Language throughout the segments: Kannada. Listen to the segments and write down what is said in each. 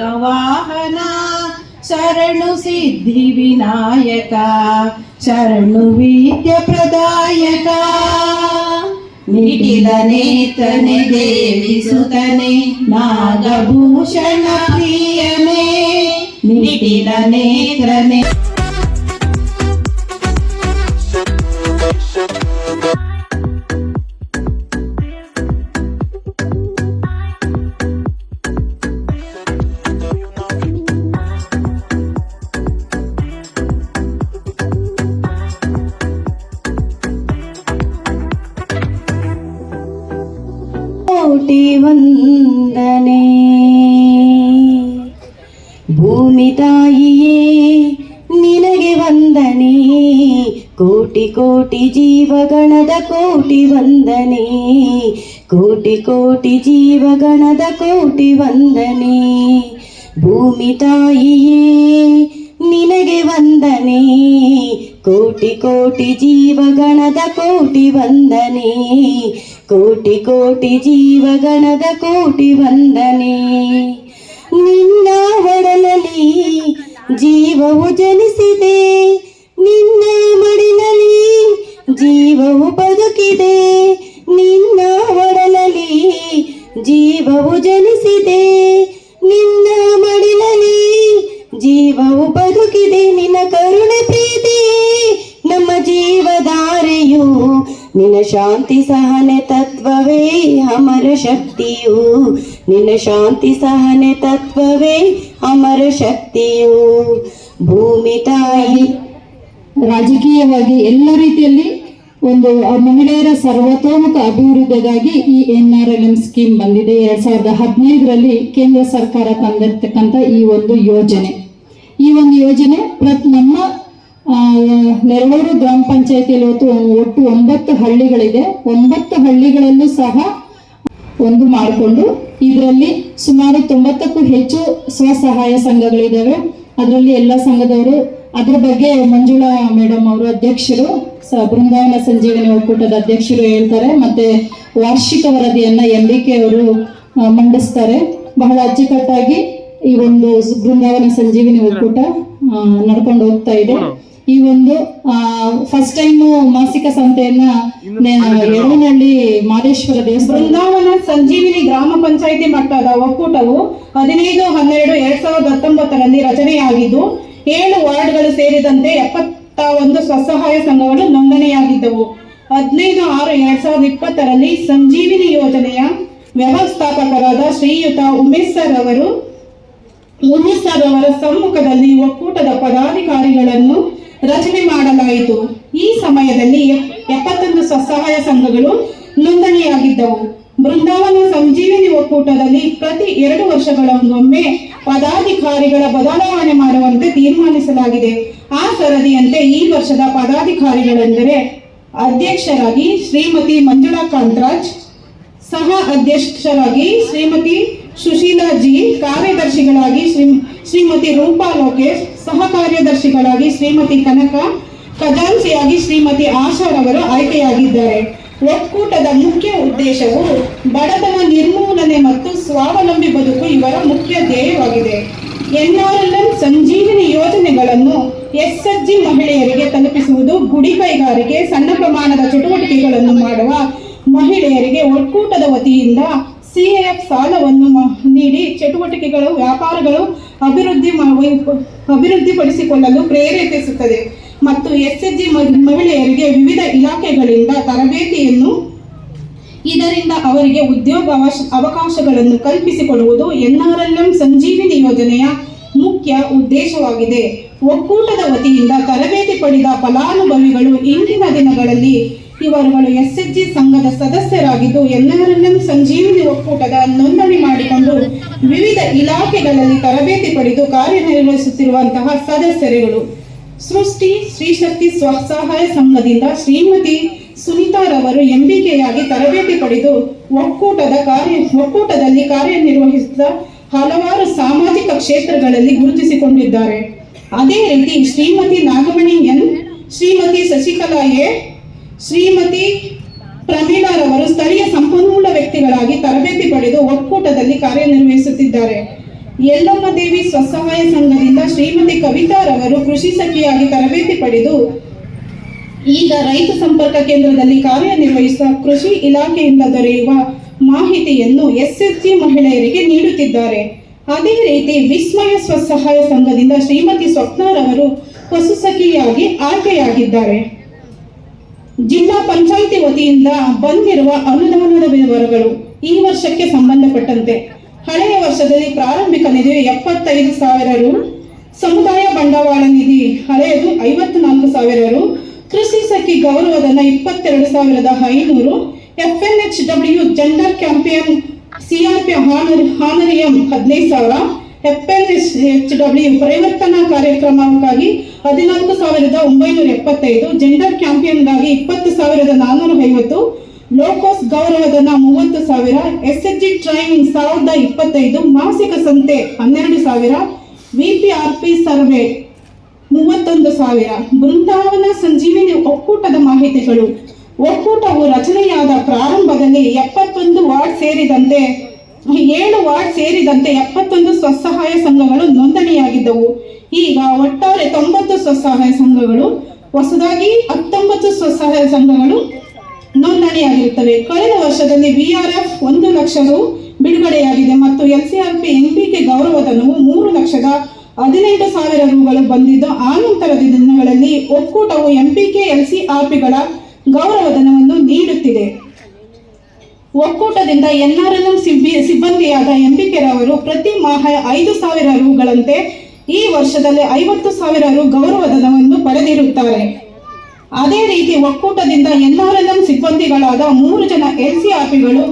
లోకవాహన శరణు సిద్ధి వినాయక శరణు విద్య ప్రదాయక. నిఖిలనేతనే దేవి సుతనే నాగభూషణ ప్రియమే. నిఖిలనేత్రనే ವಂದನೆ. ಕೋಟಿ ಕೋಟಿ ಜೀವಗಣದ ಕೋಟಿ ವಂದನೆ. ಕೋಟಿ ಕೋಟಿ ಜೀವಗಣದ ಕೋಟಿ ವಂದನೆ. ಭೂಮಿ ತಾಯಿಯೇ, ನಿನಗೆ ವಂದನೆ. ಕೋಟಿ ಕೋಟಿ ಜೀವಗಣದ ಕೋಟಿ ವಂದನೆ. ಕೋಟಿ ಕೋಟಿ ಜೀವಗಣದ ಕೋಟಿ ವಂದನೆ. ನಿನ್ನ ಒಡಲಲ್ಲಿ ಜೀವವು ಜನಿಸಿದೆ. ನಿನ್ನ ಮಡಿಲಲ್ಲಿ ಜೀವವು ಬದುಕಿದೆ. ನಿನ್ನ ಒಡಲಲ್ಲಿ ಜೀವವು ಜನಿಸಿದೆ. ನಿನ್ನ ಮಡಿಲಲ್ಲಿ ಜೀವವು ಬದುಕಿದೆ. ನಿನ್ನ ಕರುಣೆ ಪ್ರೀತಿ ನಮ್ಮ ಜೀವಧಾರೆಯು ನಿನ್ನ ಶಾಂತಿ ಸಹನೆ ತತ್ವವೇ ಅಮರ ಶಕ್ತಿಯು. ನಿನ್ನ ಶಾಂತಿ ಸಹನೆ ತತ್ವವೇ ಅಮರ ಶಕ್ತಿಯು. ಭೂಮಿ ತಾಯಿ. ರಾಜಕೀಯವಾಗಿ ಎಲ್ಲ ರೀತಿಯಲ್ಲಿ ಒಂದು ಮಹಿಳೆಯರ ಸರ್ವತೋಮುಖ ಅಭಿವೃದ್ಧಿಗಾಗಿ ಈ N R L M scheme ಬಂದಿದೆ. ಎರಡ್ ಸಾವಿರದ ಹದಿನೈದರಲ್ಲಿ ಕೇಂದ್ರ ಸರ್ಕಾರ ತಂದಿರ್ತಕ್ಕಂಥ ಈ ಒಂದು ಯೋಜನೆ. ಈ ಒಂದು ಯೋಜನೆ ಪ್ರತ್ ನಮ್ಮ ನೆರಳೂರು ಗ್ರಾಮ ಪಂಚಾಯತಿಯಲ್ಲಿ ಒಟ್ಟು ಒಟ್ಟು ಒಂಬತ್ತು ಹಳ್ಳಿಗಳಿದೆ. ಒಂಬತ್ತು ಹಳ್ಳಿಗಳಲ್ಲೂ ಸಹ ಒಂದು ಮಾಡಿಕೊಂಡು ಇದರಲ್ಲಿ ಸುಮಾರು ತೊಂಬತ್ತಕ್ಕೂ ಹೆಚ್ಚು ಸ್ವಸಹಾಯ ಸಂಘಗಳಿದ್ದಾವೆ ಅದರಲ್ಲಿ ಎಲ್ಲ ಸಂಘದವರು, ಅದರ ಬಗ್ಗೆ ಮಂಜುಳಾ ಮೇಡಮ್ ಅವರು ಅಧ್ಯಕ್ಷರು, ಸ ಬೃಂದಾವನ ಸಂಜೀವನಿ ಒಕ್ಕೂಟದ ಅಧ್ಯಕ್ಷರು ಹೇಳ್ತಾರೆ. ಮತ್ತೆ ವಾರ್ಷಿಕ ವರದಿಯನ್ನ ಎಂ ಬಿ ಕೆ ಅವರು ಮಂಡಿಸ್ತಾರೆ. ಬಹಳ ಅಚ್ಚುಕಟ್ಟಾಗಿ ಈ ಒಂದು ಬೃಂದಾವನ ಸಂಜೀವಿನಿ ಒಕ್ಕೂಟ ನಡ್ಕೊಂಡು ಹೋಗ್ತಾ ಇದೆ. ಈ ಒಂದು ಫಸ್ಟ್ ಟೈಮ್ ಮಾಸಿಕ ಸಂತೆಯನ್ನ ಎರಡನಹಳ್ಳಿ ಮಾದೇಶ್ವರ ದೇವಸ್ಥಾನ. ಬೃಂದಾವನ ಸಂಜೀವಿನಿ ಗ್ರಾಮ ಪಂಚಾಯಿತಿ ಮಟ್ಟದ ಒಕ್ಕೂಟವು ಹದಿನೈದು ಹನ್ನೆರಡು ಎರಡ್ ಸಾವಿರದ ಹತ್ತೊಂಬತ್ತರಲ್ಲಿ ರಚನೆಯಾಗಿದ್ದು ಏಳು ವಾರ್ಡ್ಗಳು ಸೇರಿದಂತೆ ಎಪ್ಪತ್ತ ಒಂದು ಸ್ವಸಹಾಯ ಸಂಘಗಳು ನೋಂದಣಿಯಾಗಿದ್ದವು. ಹದಿನೈದು ಆರು ಎರಡ್ ಸಾವಿರದ ಇಪ್ಪತ್ತರಲ್ಲಿ ಸಂಜೀವಿನಿ ಯೋಜನೆಯ ವ್ಯವಸ್ಥಾಪಕರಾದ ಶ್ರೀಯುತ ಉಮೇಶ್ ಸರ್ ಅವರು ಉಮೇಶ್ ಸರ್ ಅವರ ಸಮ್ಮುಖದಲ್ಲಿ ಒಕ್ಕೂಟದ ಪದಾಧಿಕಾರಿಗಳನ್ನು ರಚನೆ ಮಾಡಲಾಯಿತು. ಈ ಸಮಯದಲ್ಲಿ ಎಪ್- ಎಪ್ಪತ್ತೊಂದು ಸ್ವಸಹಾಯ ಸಂಘಗಳು ನೋಂದಣಿಯಾಗಿದ್ದವು. ಬೃಂದಾವನ ಸಂಜೀವಿನಿ ಒಕ್ಕೂಟದಲ್ಲಿ ಪ್ರತಿ ಎರಡು ವರ್ಷಗಳೊಂದೊಮ್ಮೆ ಪದಾಧಿಕಾರಿಗಳ ಬದಲಾವಣೆ ಮಾಡುವಂತೆ ತೀರ್ಮಾನಿಸಲಾಗಿದೆ. ಆ ಸರದಿಯಂತೆ ಈ ವರ್ಷದ ಪದಾಧಿಕಾರಿಗಳೆಂದರೆ ಅಧ್ಯಕ್ಷರಾಗಿ ಶ್ರೀಮತಿ ಮಂಜುಳಾ ಕಾಂತರಾಜ್, ಸಹ ಅಧ್ಯಕ್ಷರಾಗಿ ಶ್ರೀಮತಿ ಸುಶೀಲಾ ಜಿ ಕಾರ್ಯದರ್ಶಿಗಳಾಗಿ ಶ್ರೀ ಶ್ರೀಮತಿ ರೂಪಾ ಲೋಕೇಶ್ ಸಹ ಕಾರ್ಯದರ್ಶಿಗಳಾಗಿ ಶ್ರೀಮತಿ ಕನಕ ಖಜಾನ್ಸಿಯಾಗಿ ಶ್ರೀಮತಿ ಆಶಾರವರು ಆಯ್ಕೆಯಾಗಿದ್ದಾರೆ. ಒಕ್ಕೂಟದ ಮುಖ್ಯ ಉದ್ದೇಶವು ಬಡತನ ನಿರ್ಮೂಲನೆ ಮತ್ತು ಸ್ವಾವಲಂಬಿ ಬದುಕು ಇವರ ಮುಖ್ಯ ಧ್ಯೇಯವಾಗಿದೆ. ಎನ್ಆರ್ಎಲ್ಎಂ ಸಂಜೀವಿನಿ ಯೋಜನೆಗಳನ್ನು ಎಸ್ಎಸ್ಜಿ ಮಹಿಳೆಯರಿಗೆ ತಲುಪಿಸುವುದು ಗುಡಿ ಕೈಗಾರಿಕೆ, ಸಣ್ಣ ಪ್ರಮಾಣದ ಚಟುವಟಿಕೆಗಳನ್ನು ಮಾಡುವ ಮಹಿಳೆಯರಿಗೆ ಒಕ್ಕೂಟದ ವತಿಯಿಂದ ಸಿಎಎಫ್ ಸಾಲವನ್ನು ನೀಡಿ ಚಟುವಟಿಕೆಗಳು, ವ್ಯಾಪಾರಗಳು ಅಭಿವೃದ್ಧಿ ಅಭಿವೃದ್ಧಿಪಡಿಸಿಕೊಳ್ಳಲು ಪ್ರೇರೇಪಿಸುತ್ತದೆ ಮತ್ತು ಎಸ್ಎಸ್ಜಿ ಮಹಿಳೆಯರಿಗೆ ವಿವಿಧ ಇಲಾಖೆಗಳಿಂದ ತರಬೇತಿಯನ್ನು ಇದರಿಂದ ಅವರಿಗೆ ಉದ್ಯೋಗ ಅವಕಾಶಗಳನ್ನು ಕಲ್ಪಿಸಿಕೊಡುವುದು ಎನ್ಆರ್ಎಲ್ಎಂ ಸಂಜೀವಿನಿ ಯೋಜನೆಯ ಮುಖ್ಯ ಉದ್ದೇಶವಾಗಿದೆ. ಒಕ್ಕೂಟದ ವತಿಯಿಂದ ತರಬೇತಿ ಪಡೆದ ಫಲಾನುಭವಿಗಳು ಇಂದಿನ ದಿನಗಳಲ್ಲಿ ಇವರುಗಳು ಎಸ್ಎಚ್ಜಿ ಸಂಘದ ಸದಸ್ಯರಾಗಿದ್ದು ಎನ್ಆರ್ಎಲ್ಎಂ ಸಂಜೀವಿನಿ ಒಕ್ಕೂಟದ ನೋಂದಣಿ ಮಾಡಿಕೊಂಡು ವಿವಿಧ ಇಲಾಖೆಗಳಲ್ಲಿ ತರಬೇತಿ ಪಡೆದು ಕಾರ್ಯನಿರ್ವಹಿಸುತ್ತಿರುವಂತಹ ಸದಸ್ಯರುಗಳು. ಸೃಷ್ಟಿ, ಶ್ರೀಶಕ್ತಿ ಸ್ವಸಹಾಯ ಸಂಘದಿಂದ ಶ್ರೀಮತಿ ಸುನೀತಾರವರು ಎಂಬಿಕೆಯಾಗಿ ತರಬೇತಿ ಪಡೆದು ಒಕ್ಕೂಟದ ಕಾರ್ಯ, ಒಕ್ಕೂಟದಲ್ಲಿ ಕಾರ್ಯನಿರ್ವಹಿಸಿದ ಹಲವಾರು ಸಾಮಾಜಿಕ ಕ್ಷೇತ್ರಗಳಲ್ಲಿ ಗುರುತಿಸಿಕೊಂಡಿದ್ದಾರೆ. ಅದೇ ರೀತಿ ಶ್ರೀಮತಿ ನಾಗಮಣಿ ಎನ್, ಶ್ರೀಮತಿ ಶಶಿಕಲಾ ಎ ಶ್ರೀಮತಿ ಪ್ರಮೀಳಾರವರು ಸ್ಥಳೀಯ ಸಂಪನ್ಮೂಲ ವ್ಯಕ್ತಿಗಳಾಗಿ ತರಬೇತಿ ಪಡೆದು ಒಕ್ಕೂಟದಲ್ಲಿ ಕಾರ್ಯನಿರ್ವಹಿಸುತ್ತಿದ್ದಾರೆ. ಯಲ್ಲಮ್ಮ ದೇವಿ ಸ್ವಸಹಾಯ ಸಂಘದಿಂದ ಶ್ರೀಮತಿ ಕವಿತಾರವರು ಕೃಷಿ ಸಖಿಯಾಗಿ ತರಬೇತಿ ಪಡೆದು ಈಗ ರೈತ ಸಂಪರ್ಕ ಕೇಂದ್ರದಲ್ಲಿ ಕಾರ್ಯನಿರ್ವಹಿಸುವ ಕೃಷಿ ಇಲಾಖೆಯಿಂದ ದೊರೆಯುವ ಮಾಹಿತಿಯನ್ನು ಎಸ್ಎಸ್ಜಿ ಮಹಿಳೆಯರಿಗೆ ನೀಡುತ್ತಿದ್ದಾರೆ. ಅದೇ ರೀತಿ ವಿಸ್ಮಯ ಸ್ವಸಹಾಯ ಸಂಘದಿಂದ ಶ್ರೀಮತಿ ಸ್ವಪ್ನಾರವರು ಪಶುಸಖಿಯಾಗಿ ಆಯ್ಕೆಯಾಗಿದ್ದಾರೆ. ಜಿಲ್ಲಾ ಪಂಚಾಯಿತಿ ವತಿಯಿಂದ ಬಂದಿರುವ ಅನುದಾನದ ವಿವರಗಳು ಈ ವರ್ಷಕ್ಕೆ ಸಂಬಂಧಪಟ್ಟಂತೆ. ಹಳೆಯ ವರ್ಷದಲ್ಲಿ ಪ್ರಾರಂಭಿಕ ನಿಧಿ ಎಪ್ಪತ್ತೈದು ಸಾವಿರ ರು, ಸಮುದಾಯ ಬಂಡವಾಳ ನಿಧಿ ಹಳೆಯದು ಐವತ್ನಾಲ್ಕು ಸಾವಿರ ರು, ಕೃಷಿ ಸಖಿ ಗೌರವಧನ ಇಪ್ಪತ್ತೆರಡು ಸಾವಿರದ ಐನೂರು, FNH W gender champion CRP honorary honorarium ಹದಿನೈದು ಸಾವಿರ ಎಫ್ಎನ್ಎಸ್ ಎಚ್ ಡಬ್ಲ್ಯೂ ಪರಿವರ್ತನಾ ಕಾರ್ಯಕ್ರಮಕ್ಕಾಗಿ ಹದಿನಾಲ್ಕು ಸಾವಿರದ ಒಂಬೈನೂರ ಎಪ್ಪತ್ತೈದು ಜೆಂಡರ್ ಕ್ಯಾಂಪಿಯನ್ಗಾಗಿ ಇಪ್ಪತ್ತು ಸಾವಿರದ ನಾನ್ನೂರ ಐವತ್ತು ಲೋಕೋಸ್ ಗೌರವಧನ ಮೂವತ್ತು ಸಾವಿರ ಎಸ್ ಎಚ್ ಜಿ ಟ್ರೈನಿಂಗ್ ಸಾವಿರದ ಇಪ್ಪತ್ತೈದು, ಮಾಸಿಕ ಸಂತೆ ಹನ್ನೆರಡು ಸಾವಿರ ವಿಪಿಆರ್ಪಿ ಸರ್ವೆ ಮೂವತ್ತೊಂದು ಸಾವಿರ. ಬೃಂದಾವನ ಸಂಜೀವಿನಿ ಒಕ್ಕೂಟದ ಮಾಹಿತಿಗಳು. ಒಕ್ಕೂಟವು ರಚನೆಯಾದ ಪ್ರಾರಂಭದಲ್ಲಿ ಎಪ್ಪತ್ತೊಂದು ವಾರ್ಡ್ ಸೇರಿದಂತೆ ಏಳು ವಾರ್ಡ್ ಸೇರಿದಂತೆ ಎಪ್ಪತ್ತೊಂದು ಸ್ವಸಹಾಯ ಸಂಘಗಳು ನೋಂದಣಿಯಾಗಿದ್ದವು. ಈಗ ಒಟ್ಟಾರೆ ತೊಂಬತ್ತು ಸ್ವಸಹಾಯ ಸಂಘಗಳು, ಹೊಸದಾಗಿ ಹತ್ತೊಂಬತ್ತು ಸ್ವಸಹಾಯ ಸಂಘಗಳು ನೋಂದಣಿಯಾಗಿರುತ್ತವೆ. ಕಳೆದ ವರ್ಷದಲ್ಲಿ ವಿಆರ್ಎಫ್ ಒಂದು ಲಕ್ಷ ರು ಬಿಡುಗಡೆಯಾಗಿದೆ ಮತ್ತು ಎಲ್ಸಿಆರ್ಪಿ ಎನ್ಪಿಕೆ ಗೌರವಧನವು ಮೂರು ಲಕ್ಷದ ಹದಿನೈದು ಸಾವಿರ ರುಗಳು ಬಂದಿದ್ದು ಆ ನಂತರದ ದಿನಗಳಲ್ಲಿ ಒಕ್ಕೂಟವು ಎಂಪಿಕೆ ಎಲ್ಸಿಆರ್ಪಿಗಳ ಗೌರವಧನವನ್ನು ನೀಡುತ್ತಿದೆ. ಒಕ್ಕೂಟದಿಂದ ಎನ್ಆರ್ಎಲ್ಎಂ ಸಿಬ್ಬಂದಿಯಾದ ಎಂಪಿಕೆರವರು ಪ್ರತಿ ಮಾಹ ಐದು ಸಾವಿರ ರುಗಳಂತೆ ಈ ವರ್ಷದಲ್ಲಿ ಐವತ್ತು ಸಾವಿರ ರು ಗೌರವಧನವನ್ನು ಪಡೆದಿರುತ್ತಾರೆ. ಅದೇ ರೀತಿ ಒಕ್ಕೂಟದಿಂದ ಎನ್ಆರ್ಎಲ್ಎಂ ಸಿಬ್ಬಂದಿಗಳಾದ ಮೂರು ಜನ ಎಲ್ಸಿಆರ್ಪಿಗಳು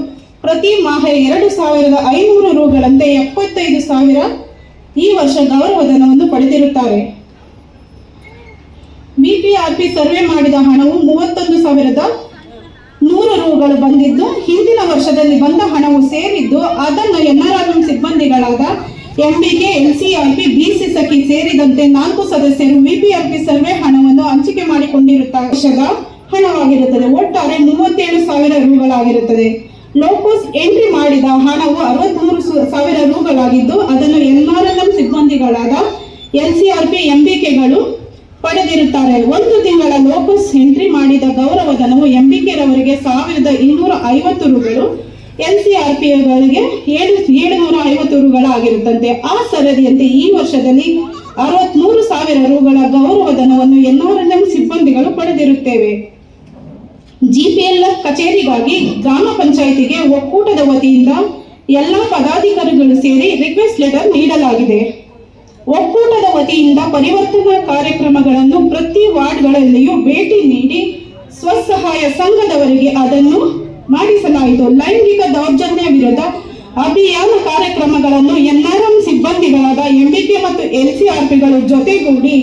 ಪ್ರತಿ ಮಾಹ ಎರಡು ಸಾವಿರದ ಐನೂರು ರುಗಳಂತೆ ಎಪ್ಪತ್ತೈದು ಸಾವಿರ ಈ ವರ್ಷ ಗೌರವಧನವನ್ನು ಪಡೆದಿರುತ್ತಾರೆ. ಬಿಪಿಆರ್ಪಿ ಸರ್ವೆ ಮಾಡಿದ ಹಣವು ಮೂವತ್ತೊಂದು ಸಾವಿರದ ನೂರು ರೂಗಳು ಬಂದಿದ್ದು, ಹಿಂದಿನ ವರ್ಷದಲ್ಲಿ ಬಂದ ಹಣವು ಸೇರಿದ್ದು, ಅದನ್ನು ಎನ್ಆರ್ಎಂ ಸಿಬ್ಬಂದಿಗಳಾದ ಎಂಬಿಕೆ, ಎನ್ಸಿಆರ್ಪಿ ಬಿಸಿ ಸಖಿ ಸೇರಿದಂತೆ ನಾಲ್ಕು ಸದಸ್ಯರು ವಿಪಿಆರ್ಪಿ ಸರ್ವೆ ಹಣವನ್ನು ಹಂಚಿಕೆ ಮಾಡಿಕೊಂಡಿರುತ್ತಾರೆ ವರ್ಷದ ಹಣವಾಗಿರುತ್ತದೆ. ಒಟ್ಟಾರೆ ಮೂವತ್ತೇಳು ಸಾವಿರ ರೂಗಳಾಗಿರುತ್ತದೆ. ಲೋಕೋಸ್ ಎಂಟ್ರಿ ಮಾಡಿದ ಹಣವು ಅರವತ್ಮೂರು ಸಾವಿರ ರೂಗಳಾಗಿದ್ದು, ಅದನ್ನು ಎನ್ಆರ್ಎಲ್ಎಂ ಸಿಬ್ಬಂದಿಗಳಾದ ಎಲ್ಸಿಆರ್ಪಿ ಎಂಬಿಕೆಗಳು ಪಡೆದಿರುತ್ತಾರೆ. ಒಂದು ತಿಂಗಳ ಲೋಕಸ್ ಎಂಟ್ರಿ ಮಾಡಿದ ಗೌರವಧನವು ಎಂಬಿಕೆರವರಿಗೆ ಸಾವಿರದ ಇನ್ನೂರ ಐವತ್ತು ರುಗಳು. ಎನ್ಸಿಆರ್ಪಿಗಳಿಗೆ ಏಳು, ಏಳುನೂರ ಐವತ್ತು ರುಗಳಾಗಿರುತ್ತಂತೆ. ಆ ಸರದಿಯಂತೆ ಈ ವರ್ಷದಲ್ಲಿ ಅರವತ್ಮೂರು ಸಾವಿರ ರುಗಳ ಗೌರವಧನವನ್ನು ಎನ್ಆರ್ಎಲ್ಎಂ ಸಿಬ್ಬಂದಿಗಳು ಪಡೆದಿರುತ್ತೇವೆ. ಜಿಪಿಎಲ್ ಕಚೇರಿಗಾಗಿ ಗ್ರಾಮ ಪಂಚಾಯಿತಿಗೆ ಒಕ್ಕೂಟದ ವತಿಯಿಂದ ಎಲ್ಲಾ ಪದಾಧಿಕಾರಿಗಳು ಸೇರಿ ರಿಕ್ವೆಸ್ಟ್ ಲೆಟರ್ ನೀಡಲಾಗಿದೆ. ಒಕ್ಕೂಟದ ವತಿಯಿಂದ ಪರಿವರ್ತನಾ ಕಾರ್ಯಕ್ರಮಗಳನ್ನು ಪ್ರತಿ ವಾರ್ಡ್ಗಳಲ್ಲಿಯೂ ಭೇಟಿ ನೀಡಿ ಸ್ವಸಹಾಯ ಸಂಘದವರಿಗೆ ಅದನ್ನು ಮಾಡಿಸಲಾಯಿತು. ಲೈಂಗಿಕ ದೌರ್ಜನ್ಯ ವಿರುದ್ಧ ಅಭಿಯಾನ ಕಾರ್ಯಕ್ರಮಗಳನ್ನು ಎನ್ಆರ್ಎಂ ಸಿಬ್ಬಂದಿಗಳಾದ ಎಂಬಿಕೆ ಮತ್ತು ಎಲ್ಸಿಆರ್ಪಿಗಳು ಜೊತೆಗೂಡಿ